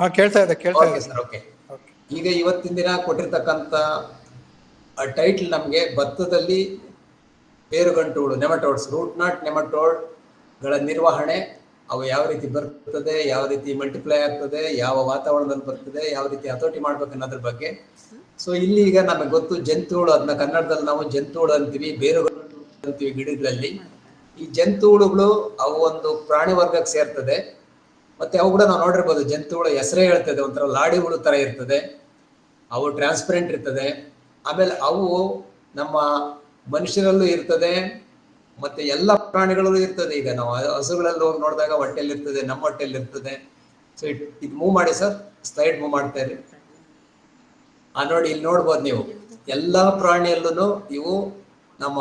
ಹಾ ಕೇಳ್ತಾ ಇದೆ ಕೇಳ್ತಾ ಓಕೆ ಸರ್ ಓಕೆ ಓಕೆ ಈಗ ಇವತ್ತಿನ ದಿನ ಕೊಟ್ಟಿರ್ತಕ್ಕಂಥ ಟೈಟ್ಲ್ ನಮಗೆ ಭತ್ತದಲ್ಲಿ ಬೇರುಗಂಟುಗಳು ನೆಮಟೋಡ್ಸ್ ರೂಟ್ ನಾಟ್ ನೆಮಟೋಡ್ಗಳ ನಿರ್ವಹಣೆ ಅವು ಯಾವ ರೀತಿ ಬರ್ತದೆ ಯಾವ ರೀತಿ ಮಲ್ಟಿಪ್ಲೈ ಆಗ್ತದೆ ಯಾವ ವಾತಾವರಣದಲ್ಲಿ ಬರ್ತದೆ ಯಾವ ರೀತಿ ಹತೋಟಿ ಮಾಡ್ಬೇಕು ಅನ್ನೋದ್ರ ಬಗ್ಗೆ. ಸೊ ಇಲ್ಲಿ ಈಗ ನಮಗೆ ಗೊತ್ತು ಜಂತುಗಳು ಅದನ್ನ ಕನ್ನಡದಲ್ಲಿ ನಾವು ಜಂತುಗಳು ಅಂತೀವಿ ಬೇರುಗಳು ಅಂತೀವಿ ಗಿಡಗಳಲ್ಲಿ. ಈ ಜಂತುಹುಳುಗಳು ಅವು ಒಂದು ಪ್ರಾಣಿ ವರ್ಗಕ್ಕೆ ಸೇರ್ತದೆ. ಮತ್ತೆ ಅವು ಕೂಡ ನಾವು ನೋಡಿರ್ಬೋದು, ಜಂತುಗಳು ಹೆಸರೇ ಹೇಳ್ತದೆ, ಒಂಥರ ಲಾಡಿ ಹುಳು ತರ ಇರ್ತದೆ. ಅವು ಟ್ರಾನ್ಸ್ಪರೆಂಟ್ ಇರ್ತದೆ. ಆಮೇಲೆ ಅವು ನಮ್ಮ ಮನುಷ್ಯರಲ್ಲೂ ಇರ್ತದೆ, ಮತ್ತೆ ಎಲ್ಲ ಪ್ರಾಣಿಗಳಲ್ಲೂ ಇರ್ತದೆ. ಈಗ ನಾವು ಹಸುಗಳಲ್ಲಿ ಹೋಗಿ ನೋಡಿದಾಗ ಹೊಟ್ಟೆಯಲ್ಲಿ ಇರ್ತದೆ, ನಮ್ಮ ಹೊಟ್ಟೆಯಲ್ಲಿ ಇರ್ತದೆ. ಸೊ ಇದು ಮೂವ್ ಮಾಡಿ ಸರ್ ಸ್ಲೈಡ್ ಮೂವ್ ಮಾಡ್ತಾ ಇರಿ. ಆ ನೋಡಿ, ಇಲ್ಲಿ ನೋಡ್ಬೋದು ನೀವು. ಎಲ್ಲ ಪ್ರಾಣಿಯಲ್ಲೂ ಇವು ನಮ್ಮ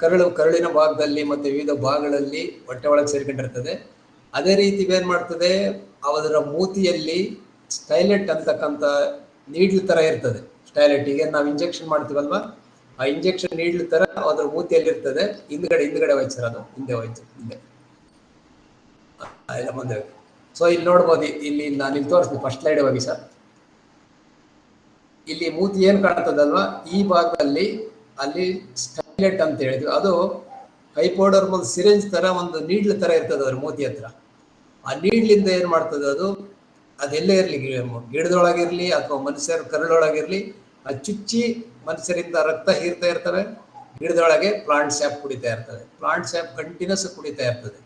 ಕರಳು, ಕರುಳಿನ ಭಾಗದಲ್ಲಿ ಮತ್ತೆ ವಿವಿಧ ಭಾಗಗಳಲ್ಲಿ ಹೊಟ್ಟೆ ಒಳಗೆ ಸೇರ್ಕೊಂಡಿರ್ತದೆ. ಅದೇ ರೀತಿ ಏನ್ ಮಾಡ್ತದೆ? ಅದರ ಮೂತಿಯಲ್ಲಿ ಸ್ಟೈಲೆಟ್ ಅಂತಕ್ಕಂಥ ನೀಡ್ಲ್ ತರ ಇರ್ತದೆ. ಸ್ಟೈಲೆಟ್ ಈಗ ನಾವು ಇಂಜೆಕ್ಷನ್ ಮಾಡ್ತೀವಲ್ವಾ? ಆ ಇಂಜೆಕ್ಷನ್ ನೀಡ್ಲ್ ತರ ಅದ್ರ ಮೂತಿಯಲ್ಲಿ ಇರ್ತದೆ. ಹಿಂದ್ಗಡೆ ಹಿಂದ್ಗಡೆ ಹೋಯ್ತು ಅದು. ಹಿಂದೆ ಹೋಯ್ತು ಹಿಂದೆ. ಮುಂದೆ ಸೊ ಇಲ್ಲಿ ನೋಡ್ಬೋದು, ಇಲ್ಲಿ ನಾನು ಇಲ್ಲಿ ತೋರಿಸ್ತೀನಿ ಫಸ್ಟ್ ಸ್ಲೈಡ್ ಹೋಗಿ ಸರ್. ಇಲ್ಲಿ ಮೂತಿ ಏನ್ ಕಾಣ್ತದಲ್ವಾ? ಈ ಭಾಗದಲ್ಲಿ ಅಲ್ಲಿ ಸ್ಟೈಲೆಟ್ ಅಂತ ಹೇಳಿದ್ವಿ. ಅದು ಹೈಪೋಡರ್ಮಲ್ ಸಿರಿಂಜ್ ತರ ಒಂದು ನೀಡ್ಲ್ ತರ ಇರ್ತದೆ ಅದ್ರ ಮೂತಿ ಹತ್ರ. ಆ ನೀಡ್ಲಿಂದ ಏನು ಮಾಡ್ತದೆ ಅದು? ಅದೆಲ್ಲೇ ಇರಲಿ ಗಿಡದೊಳಗಿರಲಿ ಅಥವಾ ಮನುಷ್ಯರ ಕರಳೊಳಗಿರ್ಲಿ, ಆ ಚುಚ್ಚಿ ಮನುಷ್ಯರಿಂದ ರಕ್ತ ಹೀರ್ತಾ ಇರ್ತವೆ, ಗಿಡದೊಳಗೆ ಪ್ಲಾಂಟ್ ಸ್ಯಾಪ್ ಕುಡಿತಾ ಇರ್ತದೆ ಪ್ಲಾಂಟ್ ಸ್ಯಾಪ್ ಕಂಟಿನ್ಯೂಸ್ ಕುಡಿತಾ ಇರ್ತದೆ.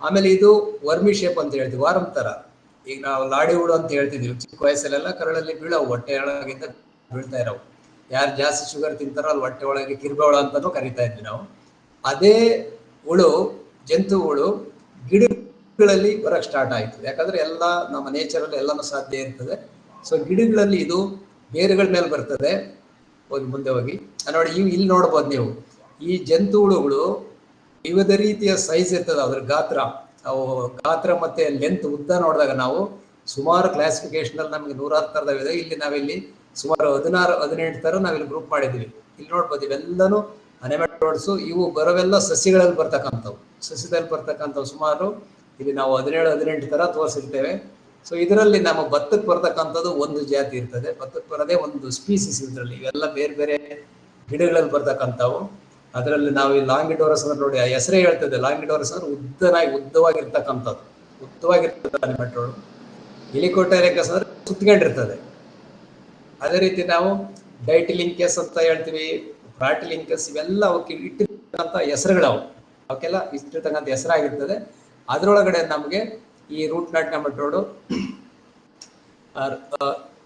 ಆಮೇಲೆ ಇದು ವರ್ಮಿ ಶೇಪ್ ಅಂತ ಹೇಳ್ತೀವಿ, ವಾರಂ ಥರ ಈಗ ನಾವು ಲಾಡಿ ಹುಡು ಅಂತ ಹೇಳ್ತಿದೀವಿ ಚಿಕ್ಕ ವಯಸ್ಸಲ್ಲೆಲ್ಲ ಕರಳಲ್ಲಿ ಬೀಳವು ಹೊಟ್ಟೆ ಒಳಗಿಂದ ಬೀಳ್ತಾ ಇರೋವು. ಯಾರು ಜಾಸ್ತಿ ಶುಗರ್ ತಿಂತಾರೋ ಅಲ್ಲಿ ಹೊಟ್ಟೆ ಒಳಗೆ ಕಿರ್ಬೋಳ ಅಂತಾನು ಕರಿತಾ ಇದ್ವಿ ನಾವು. ಅದೇ ಹುಳು, ಜಂತು ಹುಳು ಗಿಡಗಳಲ್ಲಿ ಬರಕ್ ಸ್ಟಾರ್ಟ್ ಆಯಿತು ಯಾಕಂದ್ರೆ ಎಲ್ಲ ನಮ್ಮ ನೇಚರಲ್ಲಿ ಎಲ್ಲಾನು ಸಾಧ್ಯ ಇರ್ತದೆ. ಸೊ ಗಿಡಗಳಲ್ಲಿ ಇದು ಬೇರುಗಳ ಮೇಲೆ ಬರ್ತದೆ. ಹೋಗಿ ಮುಂದೆ ಹೋಗಿ. ನೋಡಿ, ಇವು ಇಲ್ಲಿ ನೋಡ್ಬೋದು ನೀವು. ಈ ಜಂತು ಹುಳುಗಳು ವಿವಿಧ ರೀತಿಯ ಸೈಜ್ ಇರ್ತದೆ. ಅದ್ರ ಗಾತ್ರ. ಅವು ಗಾತ್ರ ಮತ್ತೆ ಲೆಂತ್ ಉದ್ದ ನೋಡಿದಾಗ ನಾವು ಸುಮಾರು ಕ್ಲಾಸಿಫಿಕೇಶನ್ ಅಲ್ಲಿ ನಮಗೆ ನೂರಾರು ಇದೆ. ಇಲ್ಲಿ ನಾವಿಲ್ಲಿ ಸುಮಾರು ಹದಿನಾರು, ಹದಿನೆಂಟು ತರ ನಾವಿಲ್ಲಿ ಗ್ರೂಪ್ ಮಾಡಿದ್ವಿ ಇಲ್ಲಿ ನೋಡ್ಬೋದು, ಇವೆಲ್ಲನೂ ಅನೆಮೆಟೋಡ್ಸು ಇವು ಬರೋವೆಲ್ಲ ಸಸಿಗಳಲ್ಲಿ ಬರ್ತಕ್ಕಂಥವು. ಸಸ್ಯದಲ್ಲಿ ಬರ್ತಕ್ಕಂಥವು ಸುಮಾರು ಇಲ್ಲಿ ನಾವು ಹದಿನೇಳು, ಹದಿನೆಂಟು ತರ ತೋರಿಸಿರ್ತೇವೆ. ಸೊ ಇದರಲ್ಲಿ ನಮ್ಮ ಭತ್ತಕ್ಕೆ ಬರ್ತಕ್ಕಂಥದ್ದು ಒಂದು ಜಾತಿ ಇರ್ತದೆ. ಭತ್ತಕ್ಕೆ ಬರೋದೇ ಒಂದು ಸ್ಪೀಸಿಸ್ ಇದರಲ್ಲಿ. ಇವೆಲ್ಲ ಬೇರೆ ಬೇರೆ ಗಿಡಗಳಲ್ಲಿ ಬರ್ತಕ್ಕಂಥವು. ಅದರಲ್ಲಿ ನಾವು ಈ ಲಾಂಗಿಡೋರಸ್ ಅಂದ್ರೆ ನೋಡಿ, ಆ ಹೆಸರೇ ಹೇಳ್ತದೆ. ಲಾಂಗಿಡೋರಸ್ ಅಂದ್ರೆ ಉದ್ದನಾಗಿ, ಉದ್ದವಾಗಿರ್ತಕ್ಕಂಥದ್ದು. ಉದ್ದವಾಗಿರ್ತದೆ ಅನಿಮೆಟ್ರೋಡು ಇಲಿಕೋಟೈರೆಕಸ್ ಅಂದ್ರೆ ಸುತ್ಕೊಂಡಿರ್ತದೆ ಅದೇ ರೀತಿ ನಾವು ಡೈಟಿಲಿಂಕಸ್ ಅಂತ ಹೇಳ್ತೀವಿ, ಪ್ರಾಟಿಲಿಂಕಸ್ ಇವೆಲ್ಲ ಅವಕ್ಕೆ ಇಟ್ಟಿರ್ತಕ್ಕಂಥ ಹೆಸರುಗಳವು. ಅವಕ್ಕೆಲ್ಲ ಇಟ್ಟಿರ್ತಕ್ಕಂಥ ಹೆಸರಾಗಿರ್ತದೆ. ಅದರೊಳಗಡೆ ನಮಗೆ ಈ ರೂಟ್ ನಾಟ್ ಟೊಮೆಟೋಡು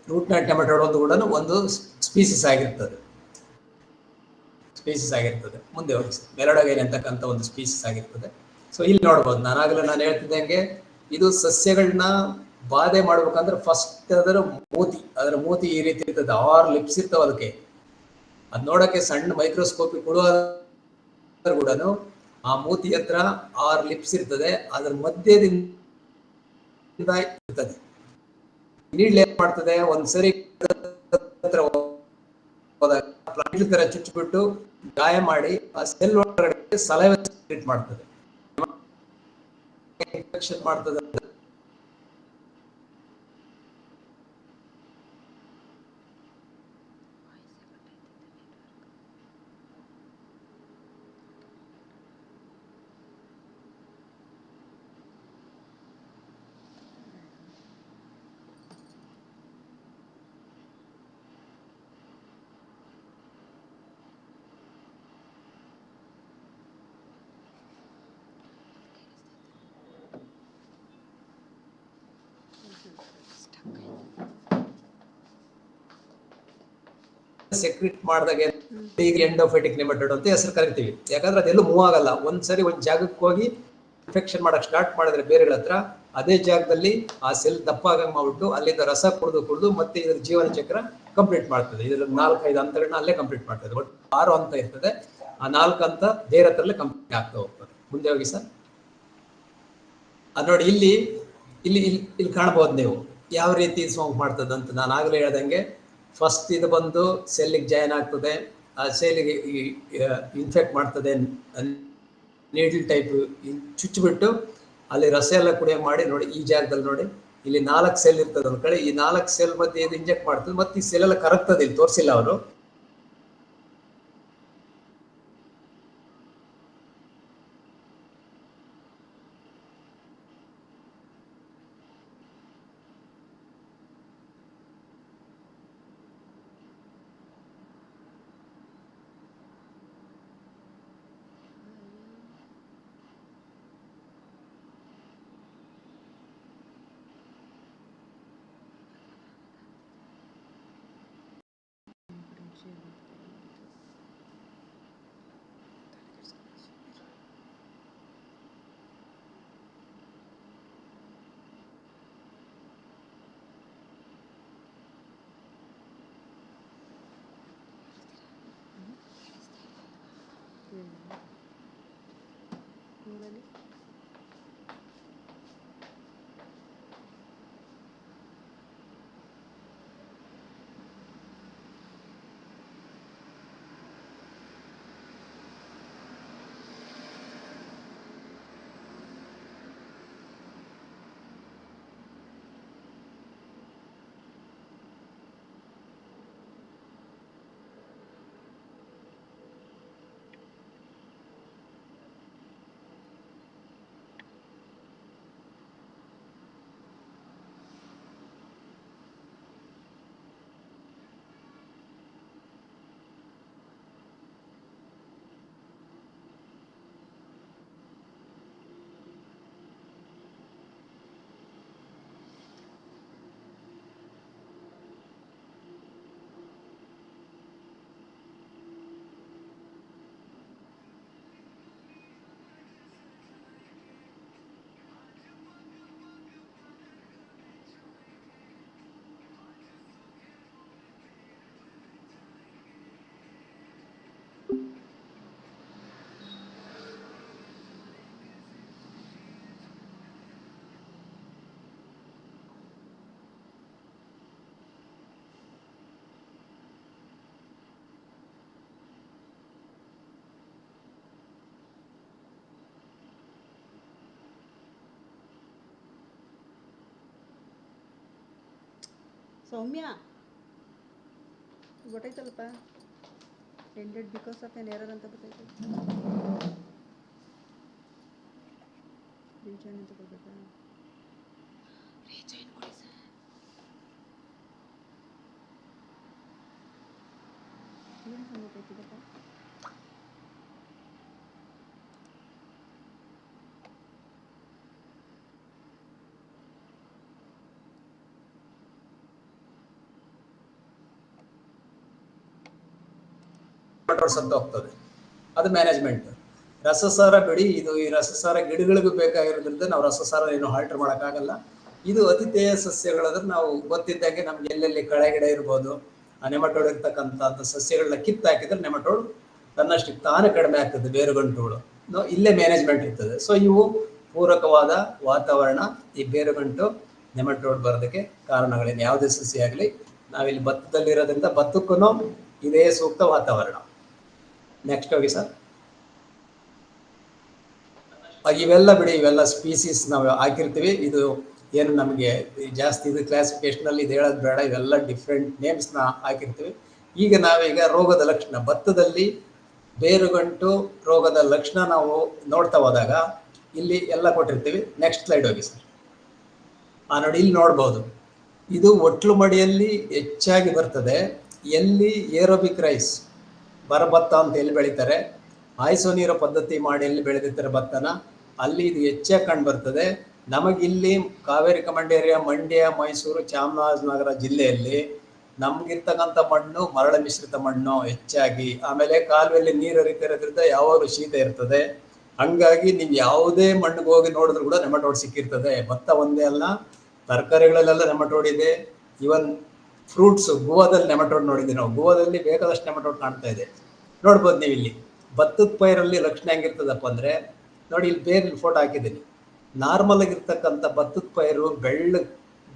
ರೂಟ್ ನಾಟ್ ಟೊಮೆಟೋಡು ಒಂದು ಕೂಡ ಒಂದು ಸ್ಪೀಸಿಸ್ ಆಗಿರ್ತದೆ. ಸ್ಪೀಸಿಸ್ ಆಗಿರ್ತದೆ. ಮುಂದೆ ಹೋಗಿ. ಅಂತಕ್ಕಂಥ ಒಂದು ಸ್ಪೀಸಿಸ್ ಆಗಿರ್ತದೆ. ಸೊ ಇಲ್ಲಿ ನೋಡ್ಬೋದು. ನಾನಾಗಲೇ ನಾನು ಹೇಳ್ತಿದ್ದಂಗೆ ಇದು ಸಸ್ಯಗಳನ್ನ ಬಾಧೆ ಮಾಡ್ಬೇಕಂದ್ರೆ ಫಸ್ಟ್ ಅದರ ಮೂತಿ. ಅದರ ಮೂತಿ ಈ ರೀತಿ ಇರ್ತದೆ. ಆರು ಲಿಪ್ಸ್ ಇರ್ತಾವ ಅದಕ್ಕೆ ಅದ್ ನೋಡಕ್ಕೆ ಸಣ್ಣ ಮೈಕ್ರೋಸ್ಕೋಪಿ ಕೊಡುವ ಕೂಡ ಆ ಮೂತಿ ಹತ್ರ ಆರ್ ಲಿಪ್ಸ್ ಇರ್ತದೆ, ಅದ್ರ ಮಧ್ಯದಿಂದ ಇರ್ತದೆ. ನೀಡ್ಲ್ ಏನ್ ಮಾಡ್ತದೆ ಒಂದ್ಸರಿ ತರ ಚುಚ್ಚಿಬಿಟ್ಟು ಗಾಯ ಮಾಡಿ ಆ ಸೆಲ್ ಒಳಗಡೆ ಸಲಹೆ ಟ್ರೀಟ್ ಮಾಡ್ತದೆ. ಇನ್ಫೆಕ್ಷನ್ ಮಾಡ್ತದೆ. ಸೆಕ್ರೆಟ್ ಮಾಡಿದಾಗ ಈಗ ಎಂಡೋಫೈಟಿಕ್ ನೆಮಟೋಡ್ ಅಂತ ಹೆಸರು ಕರಿತೀವಿ. ಯಾಕಂದ್ರೆ ಅದೆಲ್ಲೂ ಮೂವ್ ಆಗಲ್ಲ. ಒಂದ್ಸರಿ ಒಂದ್ ಜಾಗಕ್ಕೆ ಹೋಗಿ ಇನ್ಫೆಕ್ಷನ್ ಮಾಡಕ್ ಸ್ಟಾರ್ಟ್ ಮಾಡಿದ್ರೆ ಬೇರೆಗಳ ಹತ್ರ ಅದೇ ಜಾಗದಲ್ಲಿ ಆ ಸೆಲ್ ದಪ್ಪ ಆಗಂಗ್ ಮಾಡ್ಬಿಟ್ಟು ಅಲ್ಲಿಂದ ರಸ ಕುಡಿದು ಕುಡಿದು ಮತ್ತೆ ಇದ್ರ ಜೀವನ ಚಕ್ರ ಕಂಪ್ಲೀಟ್ ಮಾಡ್ತದೆ. ಇದ್ರ ನಾಲ್ಕೈದು ಹಂತಗಳನ್ನ ಅಲ್ಲೇ ಕಂಪ್ಲೀಟ್ ಮಾಡ್ತದೆ. ಬಟ್ ಆರು ಹಂತ ಇರ್ತದೆ. ಆ ನಾಲ್ಕು ಹಂತ ಬೇರೆ ಹತ್ರಲ್ಲೇ ಕಂಪ್ಲೀಟ್ ಆಗ್ತಾ ಹೋಗ್ತದೆ. ಮುಂದೆ ಹೋಗಿ ಸರ್. ನೋಡಿ ಇಲ್ಲಿ ಇಲ್ಲಿ ಇಲ್ಲಿ ಕಾಣಬಹುದು ನೀವು. ಯಾವ ರೀತಿ ಸೋಂಕು ಮಾಡ್ತದಂತ ನಾನು ಆಗಲೇ ಹೇಳ್ದಂಗೆ ಫಸ್ಟ್ ಇದು ಬಂದು ಸೆಲ್ಲಿಗೆ ಜಾಯಿನ್ ಆಗ್ತದೆ. ಆ ಸೆಲ್ಲಿಗೆ ಇನ್ಫೆಕ್ಟ್ ಮಾಡ್ತದೆ ನೀಡಲ್ ಟೈಪ್ ಚುಚ್ಚಿಬಿಟ್ಟು ಅಲ್ಲಿ ರಸ ಎಲ್ಲ ಕುಡಿಯೋ ಮಾಡಿ ನೋಡಿ, ಈ ಜಾಗದಲ್ಲಿ ನೋಡಿ. ಇಲ್ಲಿ ನಾಲ್ಕು ಸೆಲ್ ಇರ್ತದೆ ಕಡೆ. ಈ ನಾಲ್ಕು ಸೆಲ್ ಮಧ್ಯೆ ಇದು ಇಂಜೆಕ್ಟ್ ಮಾಡ್ತದೆ. ಮತ್ತೆ ಈ ಸೆಲ್ ಎಲ್ಲ ಕರಗ್ತದೆ, ಇಲ್ಲಿ ತೋರಿಸಿಲ್ಲ ಅವರು. Soumya? ಗೊತ್ತಾಯ್ತಲ್ಲಪ್ಪ. Ended because of an error ಅಂತ ಗೊತ್ತಾಯ್ತು. ರೀಜನ್ ಅಂತ ಕೊಡ್ಬೇಕಾ? ಏನು ಗೊತ್ತಾಯ್ತಿದಪ್ಪ ಕಂಟ್ರೋಲ್ ಅಂತ ಹೋಗ್ತದೆ. ಅದು ಮ್ಯಾನೇಜ್ಮೆಂಟ್ ರಸಸಾರ ಬಿಡಿ, ಇದು ಈ ರಸಸಾರ ಗಿಡಗಳಿಗೂ ಬೇಕಾಗಿರೋದ್ರಿಂದ ನಾವು ರಸಸಾರ ಏನು ಹಾಲ್ಟರ್ ಮಾಡೋಕ್ಕಾಗಲ್ಲ. ಇದು ಅತಿಥೇಯ ಸಸ್ಯಗಳಾದ್ರೆ ನಾವು ಗೊತ್ತಿದ್ದಂಗೆ ನಮ್ಗೆ ಎಲ್ಲೆಲ್ಲಿ ಕಳೆ ಗಿಡ ಇರ್ಬೋದು, ಆ ನೆಮಟೋಡ್ ಇರ್ತಕ್ಕಂಥ ಸಸ್ಯಗಳನ್ನ ಕಿತ್ತಾಕಿದ್ರೆ ನೆಮಟೋಡ್ ತನ್ನಷ್ಟಕ್ಕೆ ತಾನೇ ಕಡಿಮೆ ಆಗ್ತದೆ, ಬೇರುಗಂಟುಗಳು. ನೋ- ಇಲ್ಲೇ ಮ್ಯಾನೇಜ್ಮೆಂಟ್ ಇರ್ತದೆ. ಸೊ ಇವು ಪೂರಕವಾದ ವಾತಾವರಣ, ಈ ಬೇರುಗಂಟು ನೆಮಟೋಡ್ ಬರೋದಕ್ಕೆ ಕಾರಣಗಳೇನು? ಯಾವುದೇ ಸಸ್ಯ ಆಗಲಿ, ನಾವಿಲ್ಲಿ ಭತ್ತದಲ್ಲಿರೋದ್ರಿಂದ ಭತ್ತಕ್ಕೂ ಇದೇ ಸೂಕ್ತ ವಾತಾವರಣ. ನೆಕ್ಸ್ಟ್ ಹೋಗಿ ಸರ್ ಇವೆಲ್ಲ ಬಿಡಿ, ಇವೆಲ್ಲ ಸ್ಪೀಸೀಸ್ ನಾವು ಹಾಕಿರ್ತೀವಿ. ಇದು ಏನು ನಮಗೆ ಜಾಸ್ತಿ ಇದು ಕ್ಲಾಸಿಫಿಕೇಶನ್ ಅಲ್ಲಿ ಇದು ಹೇಳೋದು ಬೇಡ. ಇವೆಲ್ಲ ಡಿಫ್ರೆಂಟ್ ನೇಮ್ಸ್ನ ಹಾಕಿರ್ತೀವಿ. ಈಗ ನಾವೀಗ ರೋಗದ ಲಕ್ಷಣ. ಭತ್ತದಲ್ಲಿ ಬೇರುಗಂಟು ರೋಗದ ಲಕ್ಷಣ ನಾವು ನೋಡ್ತಾ ಹೋದಾಗ ಇಲ್ಲಿ ಎಲ್ಲ ಕೊಟ್ಟಿರ್ತೀವಿ. ನೆಕ್ಸ್ಟ್ ಸ್ಲೈಡ್ ಹೋಗಿ ಸರ್ ಆ ನೋಡಿ, ಇಲ್ಲಿ ನೋಡ್ಬೋದು. ಇದು ಒಟ್ಲು ಮಡಿಯಲ್ಲಿ ಹೆಚ್ಚಾಗಿ ಬರ್ತದೆ. ಎಲ್ಲಿ ಏರೋಬಿಕ್ ರೈಸ್ ಬರಭತ್ತ ಅಂತ ಎಲ್ಲಿ ಬೆಳೀತಾರೆ? ಆಯ್ಸೋ ನೀರು ಪದ್ಧತಿ ಮಾಡಿ ಎಲ್ಲಿ ಬೆಳೆದಿರ್ತಾರೆ ಭತ್ತನ? ಅಲ್ಲಿ ಇದು ಹೆಚ್ಚಾಗಿ ಕಂಡು ಬರ್ತದೆ. ನಮಗಿಲ್ಲಿ ಕಾವೇರಿ ಕಮಂಡೇರಿಯ, ಮಂಡ್ಯ, ಮೈಸೂರು, ಚಾಮರಾಜನಗರ ಜಿಲ್ಲೆಯಲ್ಲಿ ನಮಗಿರ್ತಕ್ಕಂಥ ಮಣ್ಣು ಮರಳ ಮಿಶ್ರಿತ ಮಣ್ಣು ಹೆಚ್ಚಾಗಿ. ಆಮೇಲೆ ಕಾಲುವೆಯಲ್ಲಿ ನೀರು ಹರಿತಿರೋದ್ರಿಂದ ಯಾವಾಗಲೂ ಶೀತ ಇರ್ತದೆ? ಹಂಗಾಗಿ ನೀವು ಯಾವುದೇ ಮಣ್ಣಿಗೆ ಹೋಗಿ ನೋಡಿದ್ರು ಕೂಡ ನೆಮಟೋಡ್ ಸಿಕ್ಕಿರ್ತದೆ. ಭತ್ತ ಒಂದೇ ಅಲ್ಲ, ತರಕಾರಿಗಳಲ್ಲೆಲ್ಲ ನೆಮಟೋಡ್ ಇದೆ. ಇವನ್ ಫ್ರೂಟ್ಸ್ ಗೋವಾದಲ್ಲಿ ನೆಮಟೋಡ್ ನೋಡಿದ್ದೀವಿ ನಾವು. ಗೋವಾದಲ್ಲಿ ಬೇಕಾದಷ್ಟು ನೆಮಟೋಡ್ ಕಾಣ್ತಾ ಇದೆ. ನೋಡ್ಬೋದು ನೀವು ಇಲ್ಲಿ ಭತ್ತದ ಪೈರಲ್ಲಿ ರಕ್ಷಣೆ ಹೆಂಗಿರ್ತದಪ್ಪ ಅಂದ್ರೆ, ನೋಡಿ ಇಲ್ಲಿ ಬೇರೆ ಫೋಟೋ ಹಾಕಿದ್ದೀನಿ. ನಾರ್ಮಲ್ ಆಗಿರ್ತಕ್ಕಂಥ ಭತ್ತದ ಪೈರು ಬೆಳ್ಳ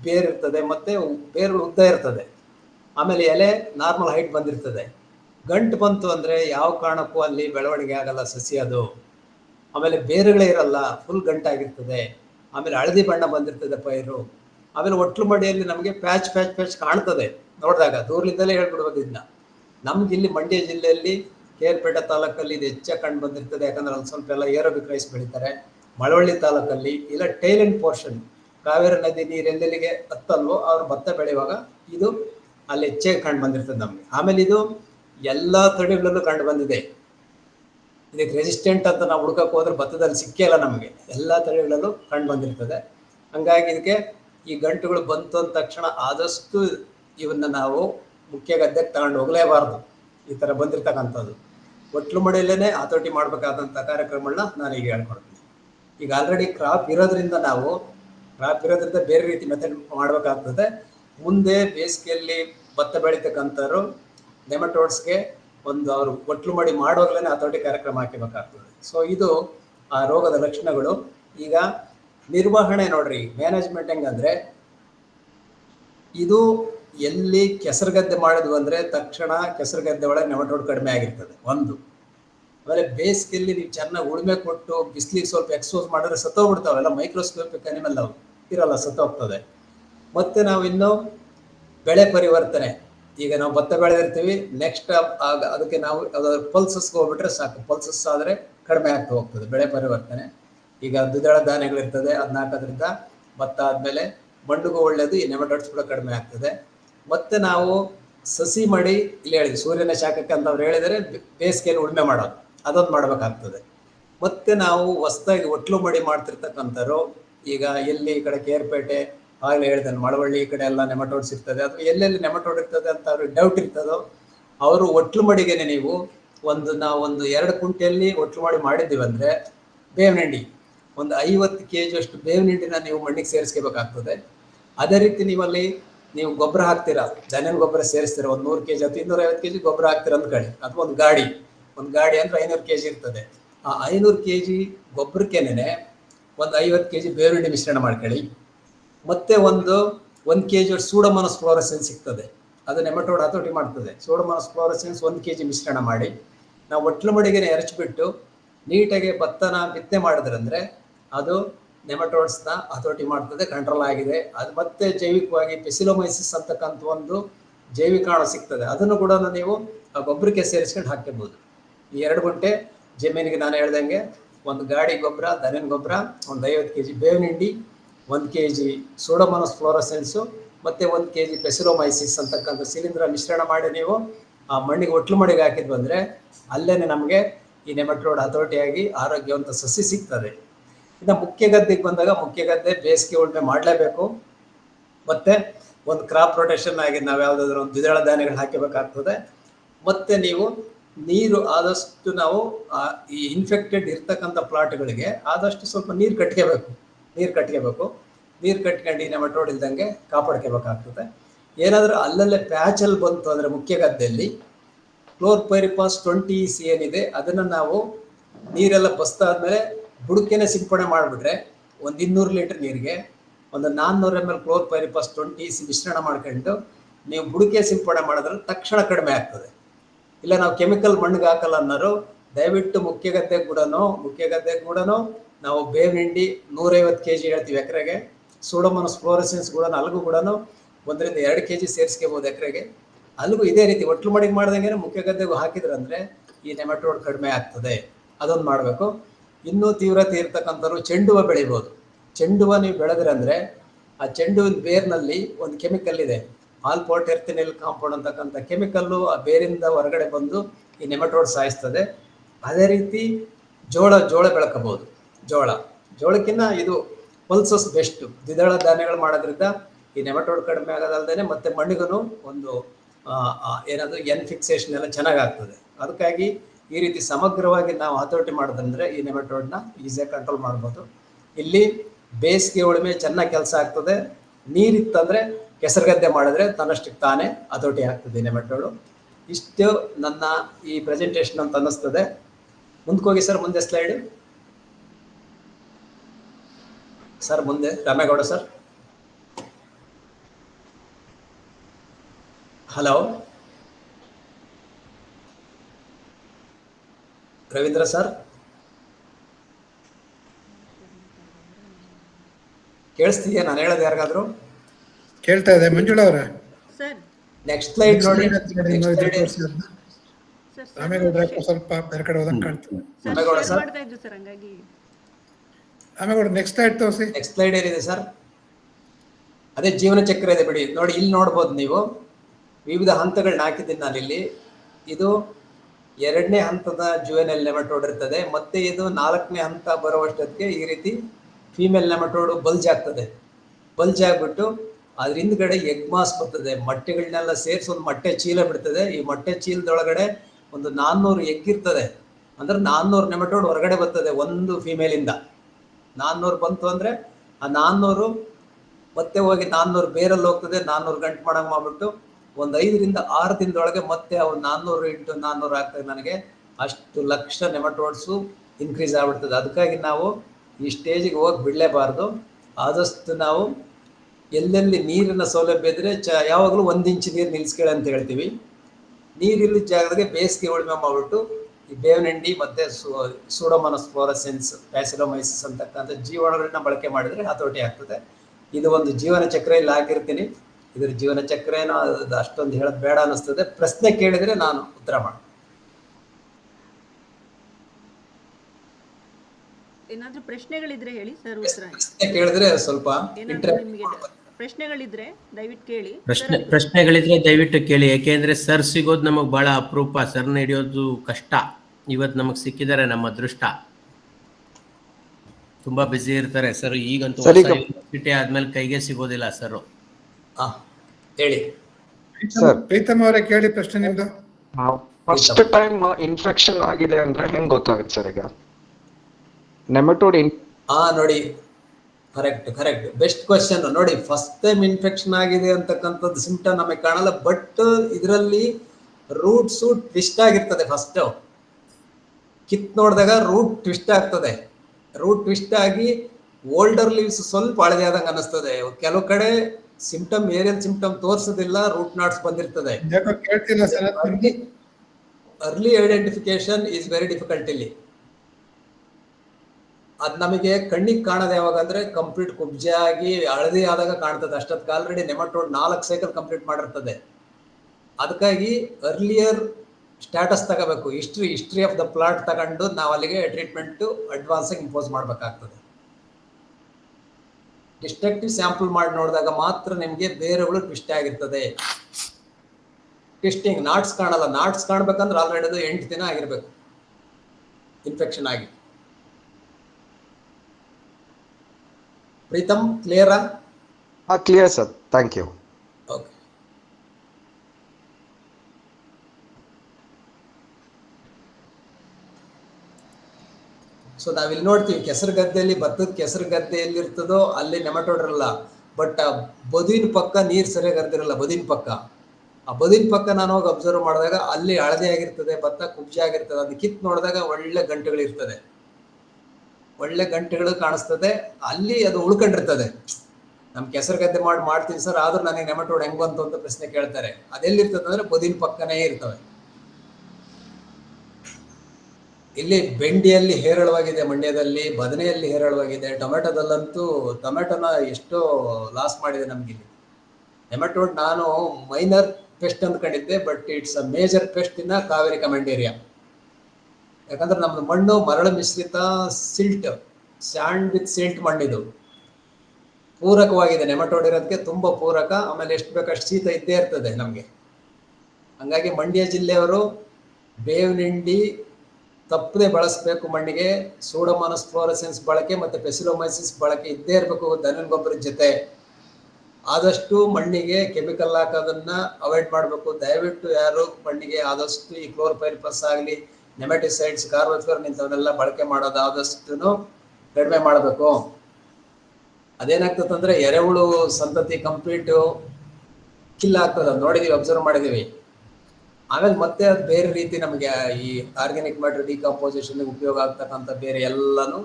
ಬೇರ್ ಇರ್ತದೆ ಮತ್ತೆ ಬೇರು ಉದ್ದ ಇರ್ತದೆ. ಆಮೇಲೆ ಎಲೆ ನಾರ್ಮಲ್ ಹೈಟ್ ಬಂದಿರ್ತದೆ. ಗಂಟು ಬಂತು ಅಂದ್ರೆ ಯಾವ ಕಾರಣಕ್ಕೂ ಅಲ್ಲಿ ಬೆಳವಣಿಗೆ ಆಗಲ್ಲ ಸಸಿ ಅದು. ಆಮೇಲೆ ಬೇರುಗಳೇ ಇರಲ್ಲ ಫುಲ್ ಗಂಟಾಗಿರ್ತದೆ. ಆಮೇಲೆ ಹಳದಿ ಬಣ್ಣ ಬಂದಿರ್ತದೆ ಪೈರು. ಆಮೇಲೆ ಒಟ್ಲು ಮಡಿಯಲ್ಲಿ ನಮಗೆ ಪ್ಯಾಚ್ ಪ್ಯಾಚ್ ಪ್ಯಾಚ್ ಕಾಣ್ತದೆ. ನೋಡಿದಾಗ ದೂರದಿಂದಲೇ ಹೇಳ್ಬಿಡ್ಬೋದು ಇದನ್ನ ನಮ್ಗೆ ಇಲ್ಲಿ ಮಂಡ್ಯ ಜಿಲ್ಲೆಯಲ್ಲಿ ಕೇರ್ಪೇಟೆ ತಾಲೂಕಲ್ಲಿ ಇದು ಹೆಚ್ಚಾಗಿ ಕಂಡು ಬಂದಿರ್ತದೆ. ಯಾಕಂದ್ರೆ ಅಲ್ಲಿ ಸ್ವಲ್ಪ ಎಲ್ಲ ಏರೋಬಿಕ್ ರೈಸ್ ಬೆಳೀತಾರೆ. ಮಳವಳ್ಳಿ ತಾಲೂಕಲ್ಲಿ ಇಲ್ಲ ಟೈಲೆಂಟ್ ಪೋರ್ಷನ್ ಕಾವೇರಿ ನದಿ ನೀರು ಎಲ್ಲೆಲ್ಲಿಗೆ ಹತ್ತಲ್ವೋ ಅವ್ರು ಭತ್ತ ಬೆಳೆಯುವಾಗ ಇದು ಅಲ್ಲಿ ಹೆಚ್ಚಾಗಿ ಕಂಡು ಬಂದಿರ್ತದೆ ನಮಗೆ. ಆಮೇಲೆ ಇದು ಎಲ್ಲ ತಳಿಗಳಲ್ಲೂ ಕಂಡು ಬಂದಿದೆ. ಇದಕ್ಕೆ ರೆಸಿಸ್ಟೆಂಟ್ ಅಂತ ನಾವು ಹುಡುಕಕ್ಕೆ ಹೋದ್ರೆ ಭತ್ತದಲ್ಲಿ ಸಿಕ್ಕೇ ಇಲ್ಲ ನಮಗೆ. ಎಲ್ಲ ತಳಿಗಳಲ್ಲೂ ಕಂಡು ಬಂದಿರ್ತದೆ. ಹಂಗಾಗಿ ಇದಕ್ಕೆ ಈ ಗಂಟುಗಳು ಬಂತು ಅಂದ ತಕ್ಷಣ ಆದಷ್ಟು ಇವನ್ನ ನಾವು ಮುಖ್ಯ ಗದ್ದೆಗೆ ತಗೊಂಡು ಹೋಗಲೇಬಾರ್ದು. ಈ ಥರ ಬಂದಿರ್ತಕ್ಕಂಥದ್ದು. ಒಟ್ಲು ಮಳೆಯಲ್ಲೇ ಹತೋಟಿ ಮಾಡಬೇಕಾದಂಥ ಕಾರ್ಯಕ್ರಮಗಳನ್ನ ನಾನು ಈಗ ಹೇಳ್ಕೊಡ್ತೀನಿ. ಈಗ ಆಲ್ರೆಡಿ ಕ್ರಾಪ್ ಇರೋದ್ರಿಂದ ನಾವು ಕ್ರಾಪ್ ಇರೋದ್ರಿಂದ ಬೇರೆ ರೀತಿ ಮೆಥಡ್ ಮಾಡಬೇಕಾಗ್ತದೆ. ಮುಂದೆ ಬೇಸಿಗೆಯಲ್ಲಿ ಭತ್ತ ಬೆಳೀತಕ್ಕಂಥವ್ರು ನೆಮಟೋಡ್ಸ್ಗೆ ಒಂದು ಅವರು ಒಟ್ಲು ಮಾಡಿ ಮಾಡುವಾಗಲೇ ಹತೋಟಿ ಕಾರ್ಯಕ್ರಮ ಹಾಕಬೇಕಾಗ್ತದೆ. ಸೊ ಇದು ಆ ರೋಗದ ಲಕ್ಷಣಗಳು. ಈಗ ನಿರ್ವಹಣೆ ನೋಡ್ರಿ ಮ್ಯಾನೇಜ್ಮೆಂಟ್ ಹೆಂಗಂದ್ರೆ ಇದು ಎಲ್ಲಿ ಕೆಸರುಗದ್ದೆ ಮಾಡಿದ್ವು ಅಂದ್ರೆ ತಕ್ಷಣ ಕೆಸರುಗದ್ದೆ ಒಳಗೆ ನೆಮಟೋಡ್ ಕಡಿಮೆ ಆಗಿರ್ತದೆ, ಒಂದು. ಆಮೇಲೆ ಬೇಸಿಗೆಯಲ್ಲಿ ನೀವು ಚೆನ್ನಾಗಿ ಉಳುಮೆ ಕೊಟ್ಟು ಬಿಸಿಲಿಗೆ ಸ್ವಲ್ಪ ಎಕ್ಸ್ಪೋಸ್ ಮಾಡಿದ್ರೆ ಸತ್ತೋಗ್ಬಿಡ್ತಾವೆಲ್ಲ ಮೈಕ್ರೋಸ್ಕೋಪಿಕ್ ಅನಿಮಲ್ ಅವು, ಇರಲ್ಲ, ಸತ್ತೋಗ್ತದೆ. ಮತ್ತೆ ನಾವು ಇನ್ನು ಬೆಳೆ ಪರಿವರ್ತನೆ, ಈಗ ನಾವು ಭತ್ತ ಬೆಳೆದಿರ್ತೀವಿ ನೆಕ್ಸ್ಟ್ ಅದಕ್ಕೆ ನಾವು ಪಲ್ಸಸ್ಗೆ ಹೋಗ್ಬಿಟ್ರೆ ಸಾಕು ಪಲ್ಸಸ್ ಆದರೆ ಕಡಿಮೆ ಆಗ್ತಾ ಹೋಗ್ತದೆ, ಬೆಳೆ ಪರಿವರ್ತನೆ. ಈಗ ದ್ವಿದಳ ಧಾನ್ಯಗಳಿರ್ತದೆ ಅದನ್ನ ಹಾಕೋದ್ರಿಂದ ಭತ್ತ ಆದ್ಮೇಲೆ ಮಣ್ಣುಗೂ ಒಳ್ಳೆಯದು ಈ ನೆಮಟೋಡ್ಸ್ ಕೂಡ ಕಡಿಮೆ ಆಗ್ತದೆ. ಮತ್ತೆ ನಾವು ಸಸಿ ಮಾಡಿ, ಇಲ್ಲಿ ಹೇಳಿದ್ವಿ ಸೂರ್ಯನ ಶಾಖಕ್ಕೆ ಅಂತ ಅವ್ರು ಹೇಳಿದರೆ ಬೇಸಿಗೆಯಲ್ಲಿ ಉಳುಮೆ ಮಾಡೋದು, ಅದೊಂದು ಮಾಡಬೇಕಾಗ್ತದೆ. ಮತ್ತೆ ನಾವು ಹೊಸದಾಗಿ ಒಟ್ಲು ಮಡಿ ಮಾಡ್ತಿರ್ತಕ್ಕಂಥವ್ರು, ಈಗ ಎಲ್ಲಿ ಈ ಕಡೆ ಕೇರ್ಪೇಟೆ, ಆಗಲೇ ಹೇಳಿದೆ, ಮಳವಳ್ಳಿ ಈ ಕಡೆ ಎಲ್ಲ ನೆಮಟೋಡ್ಸ್ ಇರ್ತದೆ ಅಥವಾ ಎಲ್ಲೆಲ್ಲಿ ನೆಮಟೋಡ್ ಇರ್ತದೆ ಅಂತ ಅವ್ರಿಗೆ ಡೌಟ್ ಇರ್ತದೋ, ಅವರು ಒಟ್ಲು ಮಡಿಗೆನೆ ನೀವು ಒಂದು, ನಾವು ಒಂದು ಎರಡು ಕುಂಟೆಯಲ್ಲಿ ಒಟ್ಲು ಮಾಡಿ ಮಾಡಿದ್ದೀವಿ ಅಂದ್ರೆ ಬೇವಿನ ಹಿಂಡಿ ಒಂದು ಐವತ್ತು ಕೆ ಜಿಯಷ್ಟು ಬೇವಿನ ಹಿಂಡಿನ ನೀವು ಮಣ್ಣಿಗೆ ಸೇರಿಸ್ಕೋಬೇಕಾಗ್ತದೆ. ಅದೇ ರೀತಿ ನೀವಲ್ಲಿ ನೀವು ಗೊಬ್ಬರ ಹಾಕ್ತೀರಾ? ದನದ ಗೊಬ್ಬರ ಸೇರಿಸ್ತೀರಾ? ಒಂದು ನೂರು ಕೆ ಜಿ ಅಥವಾ ಇನ್ನೂರೈವತ್ತು ಕೆ ಜಿ ಗೊಬ್ಬರ ಹಾಕ್ತೀರ ಅಂದ್ಕೊಳ್ಳಿ ಅಥವಾ ಒಂದು ಗಾಡಿ. ಒಂದು ಗಾಡಿ ಅಂದ್ರೆ ಐನೂರು ಕೆ ಜಿ ಇರ್ತದೆ. ಆ ಐನೂರು ಕೆ ಜಿ ಗೊಬ್ಬರಕ್ಕೇನೆ ಒಂದು ಐವತ್ತು ಕೆ ಜಿ ಬೇವಿನ ಹಿಂಡಿ ಮಿಶ್ರಣ ಮಾಡ್ಕೊಳ್ಳಿ. ಮತ್ತೆ ಒಂದು ಒಂದು ಕೆ ಜಿ ಸೂಡಮನಸ್ ಫ್ಲೋರಸೆನ್ಸ್ ಸಿಗ್ತದೆ. ಅದು ನೆಮಟೋಡ್ ಹತೋಟಿ ಮಾಡ್ತದೆ. ಸೋಡಮನಸ್ ಫ್ಲೋರಸೆನ್ಸ್ ಒಂದು ಕೆ ಜಿ ಮಿಶ್ರಣ ಮಾಡಿ. ನಾವು ಒಟ್ಲು ಮಡಿಗೆನೆ ಎರಚಿಬಿಟ್ಟು ನೀಟಾಗಿ ಭತ್ತನ ಬಿತ್ತನೆ ಮಾಡಿದ್ರಂದ್ರೆ ಅದು ನೆಮಟೋಡ್ಸ್ನ ಹತೋಟಿ ಮಾಡ್ತದೆ ಕಂಟ್ರೋಲ್ ಆಗಿದೆ. ಅದು ಮತ್ತೆ ಜೈವಿಕವಾಗಿ ಪೆಸಿಲೋಮೈಸಿಸ್ ಅಂತಕ್ಕಂಥ ಒಂದು ಜೈವಿಕಾಣು ಸಿಗ್ತದೆ. ಅದನ್ನು ಕೂಡ ನೀವು ಗೊಬ್ಬರಕ್ಕೆ ಸೇರಿಸ್ಕೊಂಡು ಹಾಕಿರ್ಬೋದು ಈ ಎರಡು ಗುಂಟೆ ಜಮೀನಿಗೆ ನಾನು ಹೇಳ್ದಂಗೆ, ಒಂದು ಗಾಡಿ ಗೊಬ್ಬರ ದನಿನ ಗೊಬ್ಬರ, ಒಂದು ಐವತ್ತು ಕೆ ಜಿ ಬೇವಿನ ಹಿಂಡಿ, ಒಂದು ಕೆ ಜಿ ಸೋಡಮನಸ್ ಫ್ಲೋರಸೆನ್ಸು, ಮತ್ತೆ ಒಂದು ಕೆ ಜಿ ಪೆಸಿಲೋಮೈಸಿಸ್ ಅಂತಕ್ಕಂಥ ಶಿಲೀಂಧ್ರ ಮಿಶ್ರಣ ಮಾಡಿ ನೀವು, ಆ, ಮಣ್ಣಿಗೆ ಒಟ್ಲು ಮಣ್ಣಿಗೆ ಹಾಕಿದ್ವು ಅಂದರೆ ಅಲ್ಲೇ ನಮಗೆ ಈ ನೆಮಟ್ರೋಡ್ ಹತೋಟಿಯಾಗಿ ಆರೋಗ್ಯವಂತ ಸಸಿ ಸಿಗ್ತದೆ. ಇನ್ನು ಮುಖ್ಯ ಗದ್ದೆಗೆ ಬಂದಾಗ ಮುಖ್ಯ ಗದ್ದೆ ಬೇಸಿಗೆ ಉಳುಮೆ ಮಾಡಲೇಬೇಕು. ಮತ್ತೆ ಒಂದು ಕ್ರಾಪ್ ರೊಟೇಷನ್ ಆಗಿ ನಾವು ಯಾವುದಾದ್ರೂ ಒಂದು ದ್ವಿದಳ ಧಾನ್ಯಗಳು ಹಾಕಬೇಕಾಗ್ತದೆ ಮತ್ತೆ ನೀವು ನೀರು ಆದಷ್ಟು ನಾವು ಈ ಇನ್ಫೆಕ್ಟೆಡ್ ಇರ್ತಕ್ಕಂಥ ಪ್ಲಾಟ್ಗಳಿಗೆ ಆದಷ್ಟು ಸ್ವಲ್ಪ ನೀರು ಕಟ್ಕೋಬೇಕು ನೀರು ಕಟ್ಕೋಬೇಕು ನೀರು ಕಟ್ಕೊಂಡು ನೆಮಟೋಡ್ ಇಲ್ದಂಗೆ ಕಾಪಾಡ್ಕೋಬೇಕಾಗ್ತದೆ. ಏನಾದರೂ ಅಲ್ಲಲ್ಲೇ ಪ್ಯಾಚಲ್ಲಿ ಬಂತು ಅಂದರೆ ಮುಖ್ಯ ಗದ್ದೆಯಲ್ಲಿ ಕ್ಲೋರ್ ಪೈರಿಪಾಸ್ ಟ್ವೆಂಟಿ ಸಿ ಏನಿದೆ, ಅದನ್ನು ನಾವು ನೀರೆಲ್ಲ ಬಸ್ತಾದ್ಮೇಲೆ ಬುಡಕೆನೆ ಸಿಂಪಡಣೆ ಮಾಡಿಬಿಟ್ರೆ ಒಂದು ಇನ್ನೂರು ಲೀಟರ್ ನೀರಿಗೆ, ಒಂದು ನಾನ್ನೂರು M L chlorpyriphos twenty C ಮಿಶ್ರಣ ಮಾಡ್ಕೊಂಡು ನೀವು ಬುಡಕೆ ಸಿಂಪಡಣೆ ಮಾಡಿದ್ರೆ ತಕ್ಷಣ ಕಡಿಮೆ ಆಗ್ತದೆ. ಇಲ್ಲ ನಾವು ಕೆಮಿಕಲ್ ಮಣ್ಣಿಗೆ ಹಾಕಲ್ಲ ಅನ್ನೋರು ದಯವಿಟ್ಟು ಮುಖ್ಯ ಗದ್ದೆ ಕೂಡ ಮುಖ್ಯ ಗದ್ದೆ ಕೂಡ ನಾವು ಬೇವಿನ ಹಿಂಡಿ ನೂರೈವತ್ತು ಕೆ ಜಿ ಹೇಳ್ತೀವಿ ಎಕರೆಗೆ ಸೋಡಮನ್ ಫ್ಲೋರಸೆನ್ಸ್ ಕೂಡ ಅಲ್ಲಿಗೂ ಕೂಡ ಒಂದರಿಂದ ಎರಡು ಕೆ ಜಿ ಸೇರಿಸ್ಕೋಬೋದು ಎಕರೆಗೆ. ಅಲ್ಲಿಗೂ ಇದೇ ರೀತಿ ಒಟ್ಲು ಮಡಿಗೆ ಮಾಡ್ದಂಗೆ ಮುಖ್ಯ ಗದ್ದೆಗೂ ಹಾಕಿದ್ರಂದ್ರೆ ಈ ನೆಮೆಟೋಡ್ ಕಡಿಮೆ ಆಗ್ತದೆ. ಅದೊಂದು ಮಾಡಬೇಕು. ಇನ್ನೂ ತೀವ್ರತೆ ಇರ್ತಕ್ಕಂಥವ್ರು ಚೆಂಡುವ ಬೆಳಿಬೋದು. ಚೆಂಡುವ ನೀವು ಬೆಳೆದ್ರೆ ಅಂದರೆ ಆ ಚೆಂಡುವಿನ ಬೇರ್ನಲ್ಲಿ ಒಂದು ಕೆಮಿಕಲ್ ಇದೆ. ಆಲ್ಪೋರ್ಟ್ ಎರ್ತಿನಿಲ್ ಕಾಂಪೌಂಡ್ ಅಂತಕ್ಕಂಥ ಕೆಮಿಕಲ್ಲು ಆ ಬೇರಿಂದ ಹೊರಗಡೆ ಬಂದು ಈ ನೆಮಟೋಡ್ ಸಾಯಿಸ್ತದೆ. ಅದೇ ರೀತಿ ಜೋಳ ಜೋಳ ಬೆಳ್ಕೋಬೋದು. ಜೋಳ. ಜೋಳಕ್ಕಿಂತ ಇದು ಪಲ್ಸಸ್ ಬೆಸ್ಟ್ ದ್ವಿದಳ ಧಾನ್ಯಗಳು ಮಾಡೋದ್ರಿಂದ ಈ ನೆಮಟೋಡ್ ಕಡಿಮೆ ಆಗೋದಲ್ದೇ ಮತ್ತೆ ಮಣ್ಣಿಗೂ ಒಂದು ಆ, ಆ, ಏನದು ಎನ್ ಫಿಕ್ಸೇಷನ್ ಎಲ್ಲ ಚೆನ್ನಾಗಾಗ್ತದೆ. ಅದಕ್ಕಾಗಿ ಈ ರೀತಿ ಸಮಗ್ರವಾಗಿ ನಾವು ಹತೋಟಿ ಮಾಡೋದಂದ್ರೆ ಈ ನೆಮೆಟೋಡ್ನ ಈಸಿಯಾಗಿ ಕಂಟ್ರೋಲ್ ಮಾಡ್ಬೋದು. ಇಲ್ಲಿ ಬೇಸಿಗೆ ಉಳುಮೆ ಚೆನ್ನಾಗಿ ಕೆಲಸ ಆಗ್ತದೆ. ನೀರಿತ್ತಂದ್ರೆ ಕೆಸರುಗದ್ದೆ ಮಾಡಿದ್ರೆ ತನ್ನಷ್ಟಕ್ಕೆ ತಾನೇ ಹತೋಟಿ ಆಗ್ತದೆ ನೆಮೆಟೋಡು ಇಷ್ಟು ನನ್ನ ಈ ಪ್ರೆಸೆಂಟೇಶನ್ ಅಂತ ಅನ್ನಿಸ್ತದೆ. ಮುಂದ್ಕೋಗಿ ಸರ್, ಮುಂದೆ ಸ್ಲೈಡ್ ಸರ್, ಮುಂದೆ Ramegowda sir. Hello Ravindra sir? ಕೇಳಿಸ್ತಿದ್ಯಾ? ನಾನು ಹೇಳೋದು ಯಾರಿಗಾದ್ರು? ಕೇಳ್ತಾ ಇದೆ ಮಂಜುಳ ಅವರ. ಸರ್. ನೆಕ್ಸ್ಟ್ ಸ್ಲೈಡ್ ನೋಡಿ. ಸರ್ ಸರ್ ರಾಮೇಗೌಡ ಸ್ವಲ್ಪ ಬೇರೆ ಕಡೆ ಹೋದಂಗೆ ಕಾಣ್ತದೆ. Sir Ramegowda sir. ಮಾಡ್ತಾ ಇದ್ರು ಸರ್ ಹಂಗಾಗಿ. ರಾಮೇಗೌಡ ನೆಕ್ಸ್ಟ್ ಸ್ಲೈಡ್ ತೋರಿಸಿ. ನೆಕ್ಸ್ಟ್ ಸ್ಲೈಡ್ ಏನಿದೆ ಸರ್? ಅದೇ ಜೀವನ ಚಕ್ರ ಇದೆ ಬಿಡಿ. ನೋಡಿ ಇಲ್ಲಿ ನೋಡ್ಬೋದು ನೀವು. ವಿವಿಧ ಹಂತಗಳನ್ನ ಹಾಕಿದ್ದೀನಿ ನಾನು ಇಲ್ಲಿ ಇದು ಎರಡನೇ ಹಂತದ ಜುವೆನಲ್ ನೆಮಟೋಡ್ ಇರ್ತದೆ. ಮತ್ತೆ ಇದು ನಾಲ್ಕನೇ ಹಂತ ಬರುವಷ್ಟೊತ್ತಿಗೆ ಈ ರೀತಿ ಫೀಮೇಲ್ ನೆಮಟೋಡ್ ಬಲ್ಜ್ ಆಗ್ತದೆ. ಬಲ್ಜ್ ಆಗ್ಬಿಟ್ಟು ಅದ್ರ ಹಿಂದ್ಗಡೆ ಎಗ್ ಮಾಸ್ ಬರ್ತದೆ. ಮೊಟ್ಟೆಗಳನ್ನೆಲ್ಲ ಸೇರಿಸಿ ಒಂದು ಮೊಟ್ಟೆ ಚೀಲ ಬಿಡ್ತದೆ. ಈ ಮೊಟ್ಟೆ ಚೀಲದೊಳಗಡೆ ಒಂದು ನಾನ್ನೂರು ಎಗ್ ಇರ್ತದೆ. ಅಂದ್ರೆ ನಾನ್ನೂರು ನೆಮಟೋಡ್ ಹೊರಗಡೆ ಬರ್ತದೆ ಒಂದು ಫೀಮೇಲಿಂದ. ನಾನ್ನೂರು ಬಂತು ಅಂದ್ರೆ ಆ ನಾನ್ನೂರು ಮತ್ತೆ ಹೋಗಿ ನಾನ್ನೂರು ಬೇರಲ್ಲಿ ಹೋಗ್ತದೆ. ನಾನ್ನೂರು ಗಂಟು ಮಾಡಂಗೆ ಮಾಡ್ಬಿಟ್ಟು ಒಂದು ಐದರಿಂದ ಆರು ದಿನದೊಳಗೆ ಮತ್ತೆ ಅವು ನಾನ್ನೂರು ಇಂಟು ನಾನ್ನೂರು ಆಗ್ತದೆ ನನಗೆ. ಅಷ್ಟು ಲಕ್ಷ ನೆಮಟೋಡ್ಸು ಇನ್ಕ್ರೀಸ್ ಆಗ್ಬಿಡ್ತದೆ. ಅದಕ್ಕಾಗಿ ನಾವು ಈ ಸ್ಟೇಜಿಗೆ ಹೋಗಿ ಬಿಡಲೇಬಾರ್ದು. ಆದಷ್ಟು ನಾವು ಎಲ್ಲೆಲ್ಲಿ ನೀರಿನ ಸೌಲಭ್ಯ ಇದ್ರೆ ಚ ಯಾವಾಗಲೂ ಒಂದು ಇಂಚು ನೀರು ನಿಲ್ಸ್ಕೊಳ್ಳಿ ಅಂತ ಹೇಳ್ತೀವಿ. ನೀರಿಲ್ಲ ಜಾಗದಾಗೆ ಬೇಸಿಗೆ ಉಳುಮೆ ಮಾಡಿಬಿಟ್ಟು ಈ ಬೇವಿನೆಂಡಿ ಮತ್ತೆ ಸೂಡೋಮನಸ್ ಫ್ಲೋರಸೆನ್ಸ್ ಪ್ಯಾಸಿಲೋಮೈಸಿಸ್ ಅಂತಕ್ಕಂಥ ಜೀವಾಣುಗಳನ್ನ ಬಳಕೆ ಮಾಡಿದ್ರೆ ಹತೋಟಿ ಆಗ್ತದೆ. ಇದು ಒಂದು ಜೀವನ ಚಕ್ರ ಇಲ್ಲಿ ಹಾಕಿರ್ತೀನಿ ಇದ್ರ ಜೀವನ ಚಕ್ರ ಏನೋ ಅದು ಅಷ್ಟೊಂದು ಹೇಳೋದು ಬೇಡ ಅನ್ನಿಸ್ತದೆ ಪ್ರಶ್ನೆ ಕೇಳಿದ್ರೆ ನಾನು ಉತ್ತರ ಮಾಡಿ. ಏನಾದ್ರೂ ಪ್ರಶ್ನೆಗಳಿದ್ರೆ ಹೇಳಿ ಸರ್ ಉತ್ತರ ಕೇಳಿದ್ರೆ ಸ್ವಲ್ಪ ಪ್ರಶ್ನೆಗಳಿದ್ರೆ ದಯವಿಟ್ಟು ಕೇಳಿ. ಪ್ರಶ್ನೆ ಪ್ರಶ್ನೆಗಳಿದ್ರೆ ದಯವಿಟ್ಟು ಕೇಳಿ. ಯಾಕೆಂದ್ರೆ ಸರ್ ಸಿಗೋದು ನಮಗೆ ಬಹಳ ಅಪರೂಪ. ಸರ್ ಹಿಡಿಯೋದು ಕಷ್ಟ. ಇವತ್ತು ನಮಗೆ ಸಿಕ್ಕಿದ್ದಾರೆ ನಮ್ಮ ಅದೃಷ್ಟ. ತುಂಬಾ ಬ್ಯುಸಿ ಇರ್ತಾರೆ ಸರ್. ಈಗಂತೂ ಸರಿ, ಯೂನಿವರ್ಸಿಟಿ ಆದ್ಮೇಲೆ ಕೈಗೆ ಸಿಗೋದಿಲ್ಲ ಸರ್. ಹಾ ಹೇಳಿ. ಸರ್. ಪ್ರೀತಮ್ ಅವರೇ ಕೇಳಿ ಪ್ರಶ್ನೆ ನಿಮ್ದು. ಫಸ್ಟ್ ಟೈಮ್ ಇನ್ಫೆಕ್ಷನ್ ಆಗಿದೆ ಅಂದ್ರೆ ಹೆಂಗ್ ಗೊತ್ತಾಗುತ್ತೆ ಸರ್ ಈಗ? ನೆಮಟೋಡ್ ಇನ್ ಹಾ ನೋಡಿ. ಕರೆಕ್ಟ್ ಕರೆಕ್ಟ್ ಬೆಸ್ಟ್ ಕ್ವಶನ್ ನೋಡಿ ಫಸ್ಟ್ ಟೈಮ್ ಇನ್ಫೆಕ್ಷನ್ ಆಗಿದೆ ಅಂತಕ್ಕಂಥದ್ದು ಸಿಂಪ್ಟಮ್ ನಮಗೆ ಕಾಣಲ್ಲ ಬಟ್ ಇದರಲ್ಲಿ ರೂಟ್ಸು ಟ್ವಿಸ್ಟ್ ಆಗಿರ್ತದೆ ಫಸ್ಟ್ ಕಿತ್ ನೋಡಿದಾಗ ರೂಟ್ ಟ್ವಿಸ್ಟ್ ಆಗ್ತದೆ. ರೂಟ್ ಟ್ವಿಸ್ಟ್ ಆಗಿ ಓಲ್ಡರ್ ಲೀವ್ಸ್ ಸ್ವಲ್ಪ ಹಳದಿ ಆದಂಗೆ ಅನಿಸ್ತದೆ ಕೆಲವು ಕಡೆ ಸಿಂಪ್ಟಮ್ ಏರಿಯಲ್ ಸಿಂಪ್ಟಮ್ ತೋರಿಸೋದಿಲ್ಲ ರೂಟ್ ನಾಟ್ಸ್ ಬಂದಿರ್ತದೆ. Early identification is very difficult ಇಲ್ಲಿ. ಅದ್ ನಮಗೆ ಕಣ್ಣಿಗೆ ಕಾಣೋದು ಯಾವಾಗ ಅಂದ್ರೆ ಕಂಪ್ಲೀಟ್ ಕುಬ್ಜೆ ಆಗಿ ಹಳದಿ ಆದಾಗ ಕಾಣ್ತದೆ. ಅಷ್ಟೊತ್ತಿಗೆ ಆಲ್ರೆಡಿ ನೆಮಟೋಡ್ ನಾಲ್ಕು ಸೈಕಲ್ ಕಂಪ್ಲೀಟ್ ಮಾಡಿರ್ತದೆ. ಅದಕ್ಕಾಗಿ ಅರ್ಲಿಯರ್ ಸ್ಟ್ಯಾಟಸ್ ತಗೋಬೇಕು. History history of the plot ತಗೊಂಡು ನಾವು ಅಲ್ಲಿಗೆ ಟ್ರೀಟ್ಮೆಂಟ್ ಅಡ್ವಾನ್ಸ್ ಆಗಿ ಇಂಪೋಸ್ ಮಾಡಬೇಕಾಗ್ತದೆ. ಡಿಸ್ಟ್ರಕ್ಟಿವ್ ಸ್ಯಾಂಪಲ್ ಮಾಡಿ ನೋಡಿದಾಗ ಮಾತ್ರ ನಿಮಗೆ ಬೇರೆಗಳು ಟ್ವಿಸ್ಟ್ ಆಗಿರ್ತದೆ. ಟ್ವಿಸ್ಟಿಂಗ್ ನಾಟ್ಸ್ ಕಾಣಲ್ಲ. ನಾಟ್ಸ್ ಕಾಣ್ಬೇಕಂದ್ರೆ ಆಲ್ರೆಡಿ ಅದು ಎಂಟು ದಿನ ಆಗಿರ್ಬೇಕು. ಇನ್ಫೆಕ್ಷನ್ ಆಗಿ. ಪ್ರೀತಮ್ ಕ್ಲಿಯರಾ clear sir. Thank you okay so ನಾವಿಲ್ಲಿ ನೋಡ್ತೀವಿ, ಕೆಸರು ಗದ್ದೆಯಲ್ಲಿ ಭತ್ತದ ಕೆಸರು ಗದ್ದೆ ಎಲ್ಲಿರ್ತದೋ ಅಲ್ಲಿ ನೆಮಟೋಡ್ರಲ್ಲ ಬಟ್ ಬದುವಿನ ಪಕ್ಕ ನೀರು ಸರಿಯಾಗಿ ಹರಿದಿರಲ್ಲ ಬದುವಿನ ಪಕ್ಕ. ಆ ಬದುವಿನ ಪಕ್ಕ ನಾನು ಹೋಗಿ ಅಬ್ಸರ್ವ್ ಮಾಡಿದಾಗ ಅಲ್ಲಿ ಹಳದಿ ಆಗಿರ್ತದೆ ಭತ್ತ ಕುಬ್ಜಿ ಆಗಿರ್ತದೆ, ಅದು ಕಿತ್ ನೋಡಿದಾಗ ಒಳ್ಳೆ ಗಂಟುಗಳು ಇರ್ತದೆ. ಒಳ್ಳೆ ಗಂಟೆಗಳು ಕಾಣಿಸ್ತದೆ, ಅಲ್ಲಿ ಅದು ಉಳ್ಕೊಂಡಿರ್ತದೆ. ನಮ್ ಕೆಸರು ಗದ್ದೆ ಮಾಡಿ, ಮಾಡ್ತೀನಿ ಸರ್, ಆದ್ರೂ ನನಗೆ ನೆಮಟೋಡ್ ಹೆಂಗ್ ಬಂತು ಅಂತ ಪ್ರಶ್ನೆ ಕೇಳ್ತಾರೆ. ಅದೆಲ್ಲಿರ್ತದೆ ಅಂದ್ರೆ ಬದಿನ ಪಕ್ಕನೇ ಇರ್ತವೆ. ಇಲ್ಲಿ ಬೆಂಡಿಯಲ್ಲಿ ಹೇರಳವಾಗಿದೆ, ಮಂಡ್ಯದಲ್ಲಿ ಬದನೆಯಲ್ಲಿ ಹೇರಳವಾಗಿದೆ ಟೊಮೆಟೊದಲ್ಲಂತೂ ಟೊಮೆಟೊನ ಎಷ್ಟೋ ಲಾಸ್ ಮಾಡಿದೆ ನಮ್ಗೆ ಇಲ್ಲಿ ನೆಮಟೋಡ್ ನಾನು ಮೈನರ್ ಪೆಸ್ಟ್ ಅಂದ್ಕೊಂಡಿದ್ದೆ but it's a major pest in Kaveri command area ಯಾಕಂದ್ರೆ ನಮ್ದು ಮಣ್ಣು ಮರಳು ಮಿಶ್ರಿತ ಸಿಲ್ಟ್ ಸ್ಯಾಂಡ್ ವಿತ್ ಸಿಲ್ಟ್ ಮಣ್ಣಿದು. ಪೂರಕವಾಗಿದೆ ನೆಮಟೋಡ್ ಇರೋದಕ್ಕೆ ತುಂಬಾ ಪೂರಕ, ಆಮೇಲೆ ಎಷ್ಟು ಬೇಕಷ್ಟು ಶೀತ ಇದ್ದೇ ಇರ್ತದೆ ನಮಗೆ. ಹಂಗಾಗಿ ಮಂಡ್ಯ ಜಿಲ್ಲೆಯವರು ಬೇವಿನಿಂಡಿ ತಪ್ಪದೆ ಬಳಸಬೇಕು ಮಣ್ಣಿಗೆ. ಸೋಡಮಾನಸ್ ಫ್ಲೋರಸೆನ್ಸ್ ಬಳಕೆ ಮತ್ತು ಪೆಸಿಲೋಮೈಸಿಸ್ ಬಳಕೆ ಇದ್ದೇ ಇರಬೇಕು ದನದ ಗೊಬ್ಬರದ ಜೊತೆ. ಆದಷ್ಟು ಮಣ್ಣಿಗೆ ಕೆಮಿಕಲ್ ಹಾಕೋದನ್ನ ಅವಾಯ್ಡ್ ಮಾಡಬೇಕು. ದಯವಿಟ್ಟು ಯಾರು ಮಣ್ಣಿಗೆ ಆದಷ್ಟು ಈ ಕ್ಲೋರ್ಪೈರಿಪಸ್ ಆಗಲಿ, ನೆಮೆಟಿಸೈಡ್ಸ್ ಕಾರ್ಬೋಫ್ಲೋರ್ ಇಂಥವನ್ನೆಲ್ಲ ಬಳಕೆ ಮಾಡೋದು ಆದಷ್ಟು ಕಡಿಮೆ ಮಾಡಬೇಕು. ಅದೇನಾಗ್ತದೆ ಅಂದ್ರೆ ಎರೆಹುಳು ಸಂತತಿ ಕಂಪ್ಲೀಟ್ ಕಿಲ್ ಆಗ್ತದೆ. ನೋಡಿದೀವಿ ಅಬ್ಸರ್ವ್ ಮಾಡಿದೀವಿ. ಆಮೇಲೆ ಮತ್ತೆ ಅದು ಬೇರೆ ರೀತಿ ನಮಗೆ ಈ ಆರ್ಗ್ಯಾನಿಕ್ ಮ್ಯಾಟರ್ ಡಿಕಾಂಪೋಸಿಷನ್ ಉಪಯೋಗ ಆಗ್ತಕ್ಕಂಥ ಬೇರೆ ಎಲ್ಲಾನು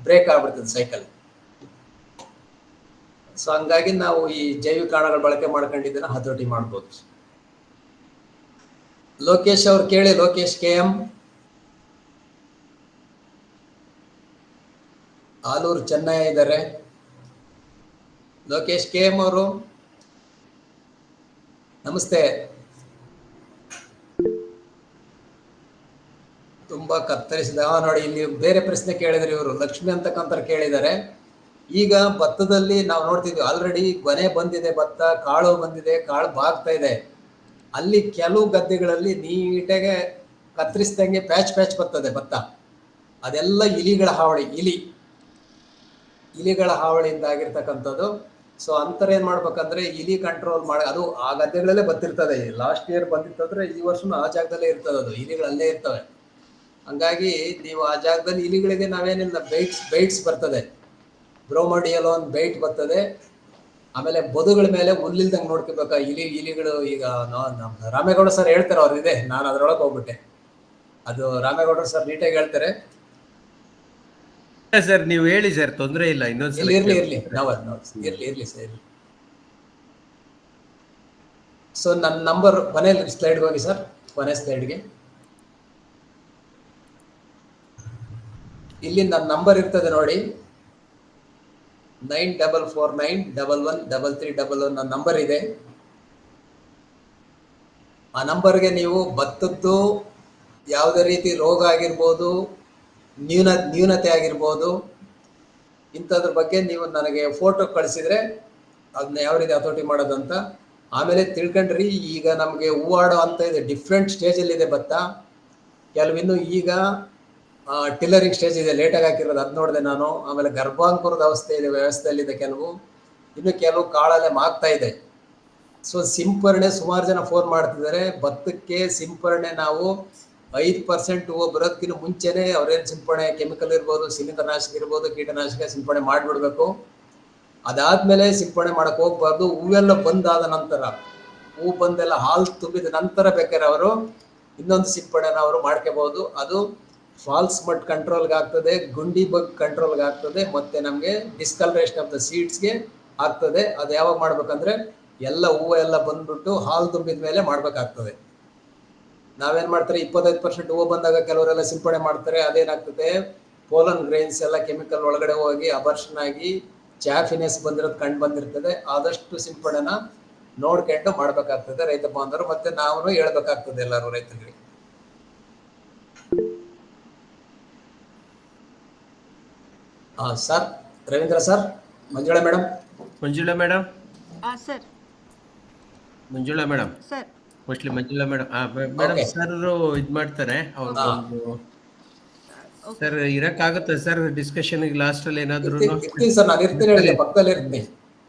ಬ್ರೇಕ್ ಆಗ್ಬಿಡ್ತದೆ ಸೈಕಲ್ ಸೊ ಹಂಗಾಗಿ ನಾವು ಈ ಜೈವಿಕ ಕಾರಣಗಳ ಬಳಕೆ ಮಾಡ್ಕೊಂಡಿದ್ದನ್ನ ಹತೋಟಿ ಮಾಡ್ಬೋದು. ಲೋಕೇಶ್ ಅವ್ರು ಕೇಳಿ, ಲೋಕೇಶ್ ಕೆ ಎಂ. ಆಲೂರು ಚೆನ್ನೈ ಇದ್ದಾರೆ ಲೋಕೇಶ್ ಕೆ ಎಂ ಅವರು. ನಮಸ್ತೆ. ತುಂಬಾ ಕತ್ತರಿಸಿದ. ನೋಡಿ ಇಲ್ಲಿ ಬೇರೆ ಪ್ರಶ್ನೆ ಕೇಳಿದ್ರೆ ಇವರು ಲಕ್ಷ್ಮಿ ಅಂತಕ್ಕಂಥ ಕೇಳಿದ್ದಾರೆ. ಈಗ ಭತ್ತದಲ್ಲಿ ನಾವು ನೋಡ್ತಿದ್ವಿ ಆಲ್ರೆಡಿ ಕೊನೆ ಬಂದಿದೆ ಭತ್ತ, ಕಾಳು ಬಂದಿದೆ, ಕಾಳು ಬಾಗ್ತಾ ಇದೆ. ಅಲ್ಲಿ ಕೆಲವು ಗದ್ದೆಗಳಲ್ಲಿ ನೀಟಾಗೆ ಕತ್ತರಿಸ್ದಂಗೆ ಪ್ಯಾಚ್ ಪ್ಯಾಚ್ ಬರ್ತದೆ ಭತ್ತ. ಅದೆಲ್ಲ ಇಲಿಗಳ ಹಾವಳಿ, ಇಲಿ. ಇಲಿಗಳ ಹಾವಳಿಯಿಂದ ಆಗಿರ್ತಕ್ಕಂಥದ್ದು. ಸೊ ಅಂತರ ಏನ್ ಮಾಡ್ಬೇಕಂದ್ರೆ, ಇಲಿ ಕಂಟ್ರೋಲ್ ಮಾಡಿ, ಅದು ಆ ಗದ್ದೆಗಳಲ್ಲೇ ಬರ್ತಿರ್ತದೆ ಲಾಸ್ಟ್ ಇಯರ್ ಬಂದಿತ್ತಂದ್ರೆ ಈ ವರ್ಷನೂ ಆ ಜಾಗದಲ್ಲೇ ಇರ್ತದೆ ಅದು. ಇಲಿಗಳಲ್ಲೇ ಇರ್ತವೆ. ಹಂಗಾಗಿ ನೀವು ಆ ಜಾಗದಲ್ಲಿ ಇಲಿಗಳಿಗೆ ನಾವೇನಿಲ್ಲ ಬೈಟ್ಸ್ ಬೈಟ್ಸ್ ಬರ್ತದೆ. ಬ್ರೋಮೋಡಿಯಲ್ ಒಂದು ಬೈಟ್ ಬರ್ತದೆ. ಆಮೇಲೆ ಬದುಗಳ ಮೇಲೆ ಹುಲ್ಲಿಲ್ದಂಗೆ ನೋಡ್ಕೋಬೇಕಾ. ಇಲಿ ಇಲಿಗಳು ಈಗ ನಮ್ಮ ರಾಮೇಗೌಡ ಸರ್ ಹೇಳ್ತಾರೆ ಅವ್ರು ಇದೆ. ನಾನು ಅದ್ರೊಳಗೆ ಹೋಗ್ಬಿಟ್ಟೆ. ಅದು ರಾಮೇಗೌಡ ಸರ್ ನೀಟಾಗಿ ಹೇಳ್ತಾರೆ. ಸರ್ ನೀವು ಹೇಳಿ ಸರ್ ತೊಂದರೆ ಇಲ್ಲ ಇನ್ನೊಂದ್ಸಲ ಇರ್ಲಿ ಇರ್ಲಿ. ನಾವು ಇರ್ಲಿ ಇರ್ಲಿ ಸರ್ ಇರ್ಲಿ. ಸೊ ನನ್ನ ನಂಬರ್ ಕೊನೆ ಸ್ಲೈಡ್ಗೆ ಹೋಗಿ ಸರ್ ಕೊನೆ ಸ್ಲೈಡ್ಗೆ ಇಲ್ಲಿ ನನ್ನ ನಂಬರ್ ಇರ್ತದೆ ನೋಡಿ. Nine double four nine double one double three double one ನನ್ನ ನಂಬರ್ ಇದೆ. ಆ ನಂಬರ್ಗೆ ನೀವು ಭತ್ತದ್ದು ಯಾವುದೇ ರೀತಿ ರೋಗ ಆಗಿರ್ಬೋದು, ನ್ಯೂನ, ನ್ಯೂನತೆ ಆಗಿರ್ಬೋದು, ಇಂಥದ್ರ ಬಗ್ಗೆ ನೀವು ನನಗೆ ಫೋಟೋ ಕಳಿಸಿದ್ರೆ ಅದನ್ನ ಯಾವ ರೀತಿ ಹತೋಟಿ ಮಾಡೋದಂತ ಆಮೇಲೆ ತಿಳ್ಕೊಂಡ್ರಿ, ಈಗ ನಮಗೆ ಹೂವಾಡೋ ಅಂತ ಇದೆ ಡಿಫ್ರೆಂಟ್ ಸ್ಟೇಜಲ್ಲಿದೆ ಭತ್ತ. ಕೆಲವಿನ್ನು ಈಗ ಟಿಲ್ಲರಿಂಗ್ ಸ್ಟೇಜ್ ಇದೆ ಲೇಟಾಗಿ ಹಾಕಿರೋದು, ಅದು ನೋಡಿದೆ ನಾನು. ಆಮೇಲೆ ಗರ್ಭಾಂಕುರದ ಅವಸ್ಥೆ ಇದೆ ವ್ಯವಸ್ಥೆಯಲ್ಲಿದೆ ಕೆಲವು. ಇನ್ನು ಕೆಲವು ಕಾಳಲ್ಲೇ ಮಾಗ್ತಾ ಇದೆ. ಸೊ ಸಿಂಪರಣೆ ಸುಮಾರು ಜನ ಫೋನ್ ಮಾಡ್ತಿದ್ದಾರೆ. ಭತ್ತಕ್ಕೆ ಸಿಂಪರಣೆ ನಾವು ಐದು ಪರ್ಸೆಂಟ್ ಹೂವು ಬರೋದಕ್ಕಿಂತ ಮುಂಚೆನೆ ಅವ್ರೇನು ಸಿಂಪರಣೆ ಕೆಮಿಕಲ್ ಇರ್ಬೋದು ಶಿಲೀಂಧ್ರನಾಶಕ ಇರ್ಬೋದು, ಕೀಟನಾಶಕ ಸಿಂಪರಣೆ ಮಾಡಿಬಿಡ್ಬೇಕು. ಅದಾದ್ಮೇಲೆ ಸಿಂಪರಣೆ ಮಾಡಕ್ ಹೋಗ್ಬಾರ್ದು. ಹೂವೆಲ್ಲ ಬಂದಾದ ನಂತರ, ಹೂ ಬಂದೆಲ್ಲ ಹಾಲು ತುಂಬಿದ ನಂತರ ಬೇಕಾದ್ರೆ ಅವರು ಇನ್ನೊಂದು ಸಿಂಪಡಣೆನ ಅವರು ಮಾಡ್ಕೋಬಹುದು ಅದು ಫಾಲ್ಸ್ ಮಟ್ ಕಂಟ್ರೋಲ್ಗೆ ಆಗ್ತದೆ, ಗುಂಡಿ ಬಗ್ ಕಂಟ್ರೋಲ್ಗೆ ಆಗ್ತದೆ, ಮತ್ತೆ ನಮಗೆ ಡಿಸ್ಕಲರೇಷನ್ ಆಫ್ ದ ಸೀಡ್ಸ್ಗೆ ಆಗ್ತದೆ. ಅದು ಯಾವಾಗ ಮಾಡ್ಬೇಕಂದ್ರೆ ಎಲ್ಲ ಹೂವು ಎಲ್ಲ ಬಂದ್ಬಿಟ್ಟು ಹಾಲು ತುಂಬಿದ ಮೇಲೆ ಮಾಡ್ಬೇಕಾಗ್ತದೆ. ನಾವೇನ್ ಮಾಡ್ತಾರೆ, ಇಪ್ಪತ್ತೈದು ಪರ್ಸೆಂಟ್ ಹೂವು ಬಂದಾಗ ಕೆಲವರೆಲ್ಲ ಸಿಂಪಡಣೆ ಮಾಡ್ತಾರೆ, ಅದೇನಾಗ್ತದೆ ಪೋಲನ್ ಗ್ರೈನ್ಸ್ ಎಲ್ಲ ಕೆಮಿಕಲ್ ಒಳಗಡೆ ಹೋಗಿ ಅಬರ್ಷನ್ ಆಗಿ ಚಾಫಿನೆಸ್ ಬಂದಿರೋದು ಕಂಡು ಬಂದಿರ್ತದೆ. ಆದಷ್ಟು ಸಿಂಪಡನ ನೋಡ್ಕೊಂಡು ಮಾಡ್ಬೇಕಾಗ್ತದೆ ರೈತ ಬಾಂಧವರು. ಮತ್ತೆ ನಾವು ಹೇಳ್ಬೇಕಾಗ್ತದೆ ಎಲ್ಲರೂ ರೈತರಿಗೆ. Sir Ravindra sir Manjula madam Manjula madam ಹಾಂ sir. Manjula madam sir. Mostly Manjula madam madam. Sir ಇದು ಮಾಡ್ತಾರೆ. ಅವ್ರು ಹಾ. ಓಕೆ ಸರ್ ಇರಕ್ಕಾಗುತ್ತೆ ಸರ್ ಡಿಸ್ಕಷನ್ ಲಾಸ್ಟ್ ಅಲ್ಲಿ ಏನಾದ್ರು ಸರ್ ನಾನು ಇರ್ತೀನಿ ಪಕ್ಕದಲ್ಲಿ ಇರ್ತೀನಿ.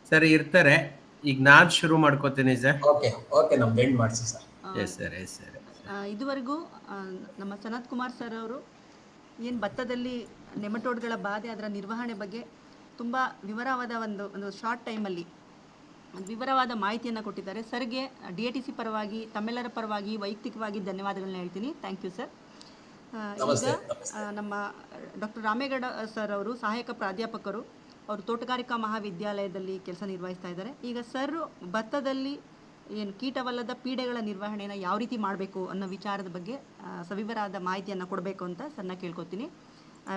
ಸರ್ ಇರ್ತಾರೆ. ಈಗ ನಾನ್ ಶುರು ಮಾಡ್ಕೋತೀನಿ ಸರ್ ಓಕೆ ಓಕೆ ನಮ್ಮ ಎಂಡ್ ಮಾಡಿಸಿ sir yes sir yes sir ಇದುವರೆಗೂ ನಮ್ಮ ಸನತ್ ಕುಮಾರ್ ಸರ್ ಅವರು ಏನು ಭತ್ತದಲ್ಲಿ ನೆಮಟೋಡ್ಗಳ ಬಾಧೆ ಅದರ ನಿರ್ವಹಣೆ ಬಗ್ಗೆ ತುಂಬ ವಿವರವಾದ ಒಂದು ಒಂದು ಶಾರ್ಟ್ ಟೈಮಲ್ಲಿ ವಿವರವಾದ ಮಾಹಿತಿಯನ್ನು ಕೊಟ್ಟಿದ್ದಾರೆ. ಸರ್ಗೆ ಡಿ ಎ ಟಿ ಸಿ ಪರವಾಗಿ ತಮ್ಮೆಲ್ಲರ ಪರವಾಗಿ ವೈಯಕ್ತಿಕವಾಗಿ ಧನ್ಯವಾದಗಳನ್ನ ಹೇಳ್ತೀನಿ. ಥ್ಯಾಂಕ್ ಯು ಸರ್ ಈಗ ನಮ್ಮ ಡಾಕ್ಟರ್ ರಾಮೇಗೌಡ ಸರ್ ಅವರು ಸಹಾಯಕ ಪ್ರಾಧ್ಯಾಪಕರು. ಅವರು ತೋಟಗಾರಿಕಾ ಮಹಾವಿದ್ಯಾಲಯದಲ್ಲಿ ಕೆಲಸ ನಿರ್ವಹಿಸ್ತಾ ಇದ್ದಾರೆ. ಈಗ ಸರ್ ಭತ್ತದಲ್ಲಿ ಏನು ಕೀಟವಲ್ಲದ ಪೀಡೆಗಳ ನಿರ್ವಹಣೆಯನ್ನು ಯಾವ ರೀತಿ ಮಾಡಬೇಕು ಅನ್ನೋ ವಿಚಾರದ ಬಗ್ಗೆ ಸವಿವರಾದ ಮಾಹಿತಿಯನ್ನು ಕೊಡಬೇಕು ಅಂತ ಸರ್ನ ಕೇಳ್ಕೊತೀನಿ.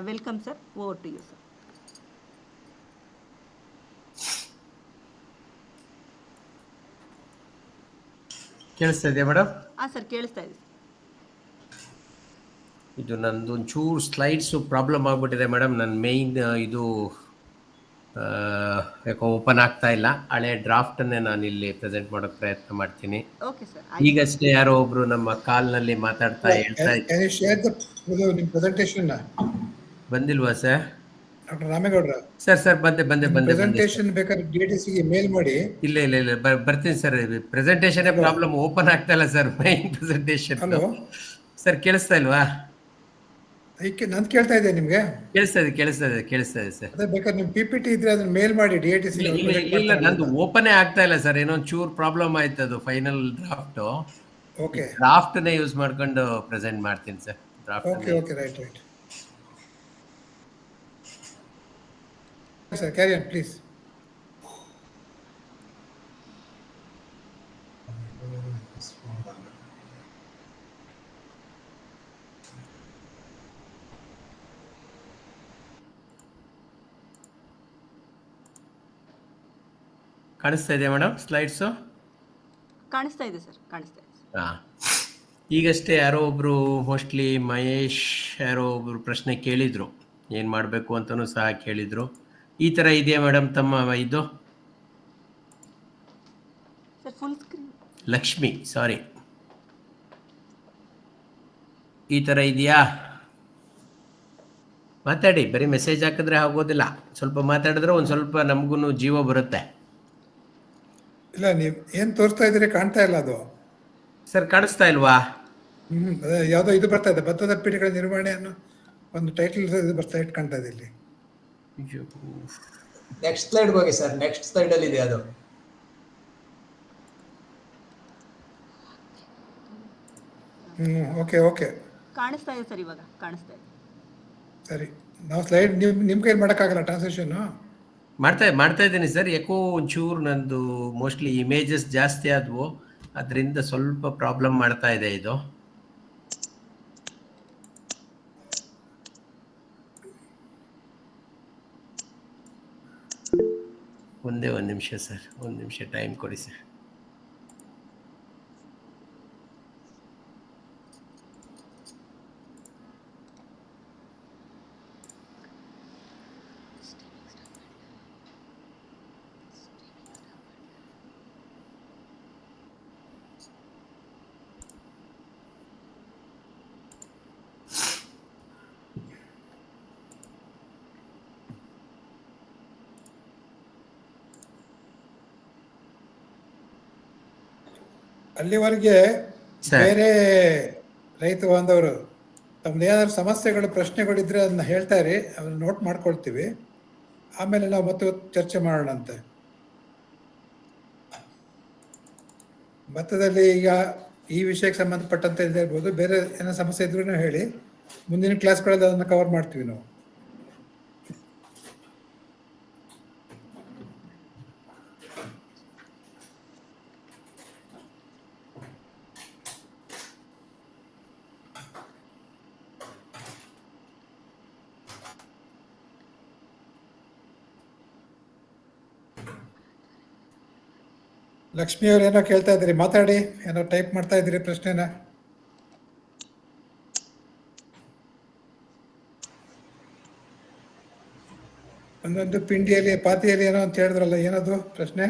Welcome sir over to you sir ಕೇಳಿಸ್ತಾ ಇದೆಯಾ ಮೇಡಮ್ ಹಾಂ ಸರ್ ಕೇಳಿಸ್ತಾ ಇದೆ ಇದು ನಂದು ಒಂಚೂರು ಸ್ಲೈಡ್ಸು ಪ್ರಾಬ್ಲಮ್ ಆಗಿಬಿಟ್ಟಿದೆ ಮೇಡಮ್ ನನ್ನ ಮೇಯ್ನ್ ಇದು ಯಾಕೋ ಓಪನ್ ಆಗ್ತಾ ಇಲ್ಲ. ಹಳೆ ಡ್ರಾಫ್ಟನ್ನೇ ನಾನು ಇಲ್ಲಿ ಪ್ರೆಸೆಂಟ್ ಮಾಡೋಕೆ ಪ್ರಯತ್ನ ಮಾಡ್ತೀನಿ. ಓಕೆ ಸರ್ ಈಗಷ್ಟೇ ಯಾರೋ ಒಬ್ರು ನಮ್ಮ ಕಾಲ್ನಲ್ಲಿ ಮಾತಾಡ್ತಾ ಹೇಳ್ತಾ ಇದ್ರು. ನಿಮ್ಮ ಬಂದಿಲ್ವಾ ಸರ್? ಡಾಕ್ಟರ್ ರಾಮೇಗೌಡ್ರ ಸರ್ ಸರ್ ಬಂದೆ ಬಂದೆ ಬಂದೆ ಪ್ರೆಸೆಂಟೇಷನ್ ಬೇಕಾದ್ರೆ ಡಿ ಟಿ ಸಿಗೆ ಮೇಲ್ ಮಾಡಿ. ಇಲ್ಲ ಇಲ್ಲ ಇಲ್ಲ ಬರ್- ಬರ್ತೀನಿ ಸರ್. ಪ್ರೆಸೆಂಟೇಷನ್ ಪ್ರಾಬ್ಲಮ್ ಓಪನ್ ಆಗ್ತಾ ಇಲ್ಲ sir main presentation hello. Sir ಕೇಳಿಸ್ತಾ ಇಲ್ವಾ? ಅದಕ್ಕೆ ನಾನು ಕೇಳ್ತಾ ಇದ್ದೆ ನಿಮಗೆ. ಕೇಳಿಸ್ತಾ ಇದೆ ಕೇಳಿಸ್ತಾ ಇದೆ ಕೇಳಿಸ್ತಾ ಇದೆ ಸರ್. ಅದೇ ಬೇಕಾದ್ರೆ ನೀವು ಪಿ ಪಿ ಟಿ ಇದ್ರೆ ಅದನ್ನ ಮೇಲ್ ಮಾಡಿ ಡಿ ಟಿ ಸಿ ಇಲ್ಲ ನಂದು ಓಪನೇ ಆಗ್ತಾ ಇಲ್ಲ ಸರ್. ಏನೋ ಚೂರ್ ಪ್ರಾಬ್ಲಮ್ ಆಯ್ತು ಅದು ಫೈನಲ್ ಡ್ರಾಫ್ಟು ಓಕೆ ಡ್ರಾಫ್ಟ್ನೇ ಯೂಸ್ ಮಾಡ್ಕೊಂಡು ಪ್ರೆಸೆಂಟ್ ಮಾಡ್ತೀನಿ sir. Draft okay okay right right sir carry on, please. ಕಾಣಿಸ್ತಾ ಇದೆಯಾ ಮೇಡಮ್ ಸ್ಲೈಡ್ಸು ಕಾಣಿಸ್ತಾ ಇದೆ ಸರ್ ಕಾಣಿಸ್ತಾ ಇದೆ. ಹಾಂ. ಈಗಷ್ಟೇ ಯಾರೋ ಒಬ್ಬರು ಮೋಸ್ಟ್ಲಿ ಮಹೇಶ್ ಯಾರೋ ಒಬ್ಬರು ಪ್ರಶ್ನೆ ಕೇಳಿದ್ರು. ಏನು ಮಾಡಬೇಕು ಅಂತಲೂ ಸಹ ಕೇಳಿದರು. ಈ ತರ ಇದೆಯಾ ಮೇಡಮ್ ತಮ್ಮ ಇದು? Sir full screen Lakshmi sorry ಈ ಥರ ಇದೆಯಾ? ಮಾತಾಡಿ ಬರೀ ಮೆಸೇಜ್ ಹಾಕಿದ್ರೆ ಆಗೋದಿಲ್ಲ. ಸ್ವಲ್ಪ ಮಾತಾಡಿದ್ರೆ ಒಂದು ಸ್ವಲ್ಪ ನಮಗೂ ಜೀವ ಬರುತ್ತೆ. ಇಲ್ಲ ನೀವು ಏನು ತೋರಿಸ್ತಾ ಇದ್ರೆ ಕಾಣ್ತಾ ಇಲ್ಲ ಅದು. ಸರ್ ಕಾಣಿಸ್ತಾ ಇಲ್ವಾ? ಹ್ಮ್ ಅದೇ ಯಾವುದೋ ಇದು ಬರ್ತಾ ಇದೆ. ಭತ್ತದ ಪೀಠಗಳ ನಿರ್ವಹಣೆ ಅನ್ನೋ ಒಂದು ಟೈಟಲ್ ಇದು ಬರ್ತಾ ಇಟ್ಟು ಕಾಣ್ತಾ ಇದೆ ಇಲ್ಲಿ. ನೆಕ್ಸ್ಟ್ ಸ್ಲೈಡ್ ಹೋಗಿ ಸರ್ ನೆಕ್ಸ್ಟ್ ಸ್ಲೈಡ್ ಅಲ್ಲಿ ಇದೆ ಅದು. ಹ್ಞೂ ಓಕೆ ಓಕೆ ಕಾಣಿಸ್ತಾ ಇದೆ ಸರ್ ಇವಾಗ ಕಾಣಿಸ್ತಾ ಇದೆ. ಸರಿ. ನಾವು ಸ್ಲೈಡ್ ನಿಮ್ ನಿಮ್ಮ ಕೈಲಿ ಮಾಡೋಕ್ಕಾಗಲ್ಲ ಟ್ರಾನ್ಸ್ಲೇಷನ್ ಮಾಡ್ತಾ ಮಾಡ್ತಾ ಇದ್ದೀನಿ ಸರ್ ಯಾಕೋ ಒಂಚೂರು ನಂದು ಮೋಸ್ಟ್ಲಿ ಇಮೇಜಸ್ ಜಾಸ್ತಿ ಆದವು. ಅದರಿಂದ ಸ್ವಲ್ಪ ಪ್ರಾಬ್ಲಮ್ ಮಾಡ್ತಾ ಇದೆ ಇದು. ಒಂದೇ ಒಂದು ನಿಮಿಷ ಸರ್ ಒಂದು ನಿಮಿಷ ಟೈಮ್ ಕೊಡಿ ಸರ್. ಅಲ್ಲಿವರೆಗೆ ಬೇರೆ ರೈತ ಬಾಂಧವರು ತಮ್ದು ಏನಾದ್ರು ಸಮಸ್ಯೆಗಳು ಪ್ರಶ್ನೆಗಳಿದ್ರೆ ಅದನ್ನ ಹೇಳ್ತಾ ಇರಿ ಅದನ್ನ ನೋಟ್ ಮಾಡ್ಕೊಳ್ತೀವಿ. ಆಮೇಲೆ ನಾವು ಮತ್ತೆ ಚರ್ಚೆ ಮಾಡೋಣಂತೆ ಭತ್ತದಲ್ಲಿ ಈಗ ಈ ವಿಷಯಕ್ಕೆ ಸಂಬಂಧಪಟ್ಟಂತೆ ಇದೆ ಇರ್ಬೋದು ಬೇರೆ ಏನೋ ಸಮಸ್ಯೆ ಇದ್ರೂ ಹೇಳಿ. ಮುಂದಿನ ಕ್ಲಾಸ್ಗಳಲ್ಲಿ ಅದನ್ನ ಕವರ್ ಮಾಡ್ತೀವಿ ನಾವು. ಲಕ್ಷ್ಮಿ ಅವ್ರು ಏನೋ ಕೇಳ್ತಾ ಇದ್ದೀರಿ, ಮಾತಾಡಿ. ಏನೋ ಟೈಪ್ ಮಾಡ್ತಾ ಇದ್ದೀರಿ ಪ್ರಶ್ನೆನ. ಒಂದೊಂದು ಪಿಂಡಿಯಲ್ಲಿ, ಪಾತಿಯಲ್ಲಿ ಏನೋ ಅಂತ ಹೇಳಿದ್ರಲ್ಲ, ಏನದು ಪ್ರಶ್ನೆ?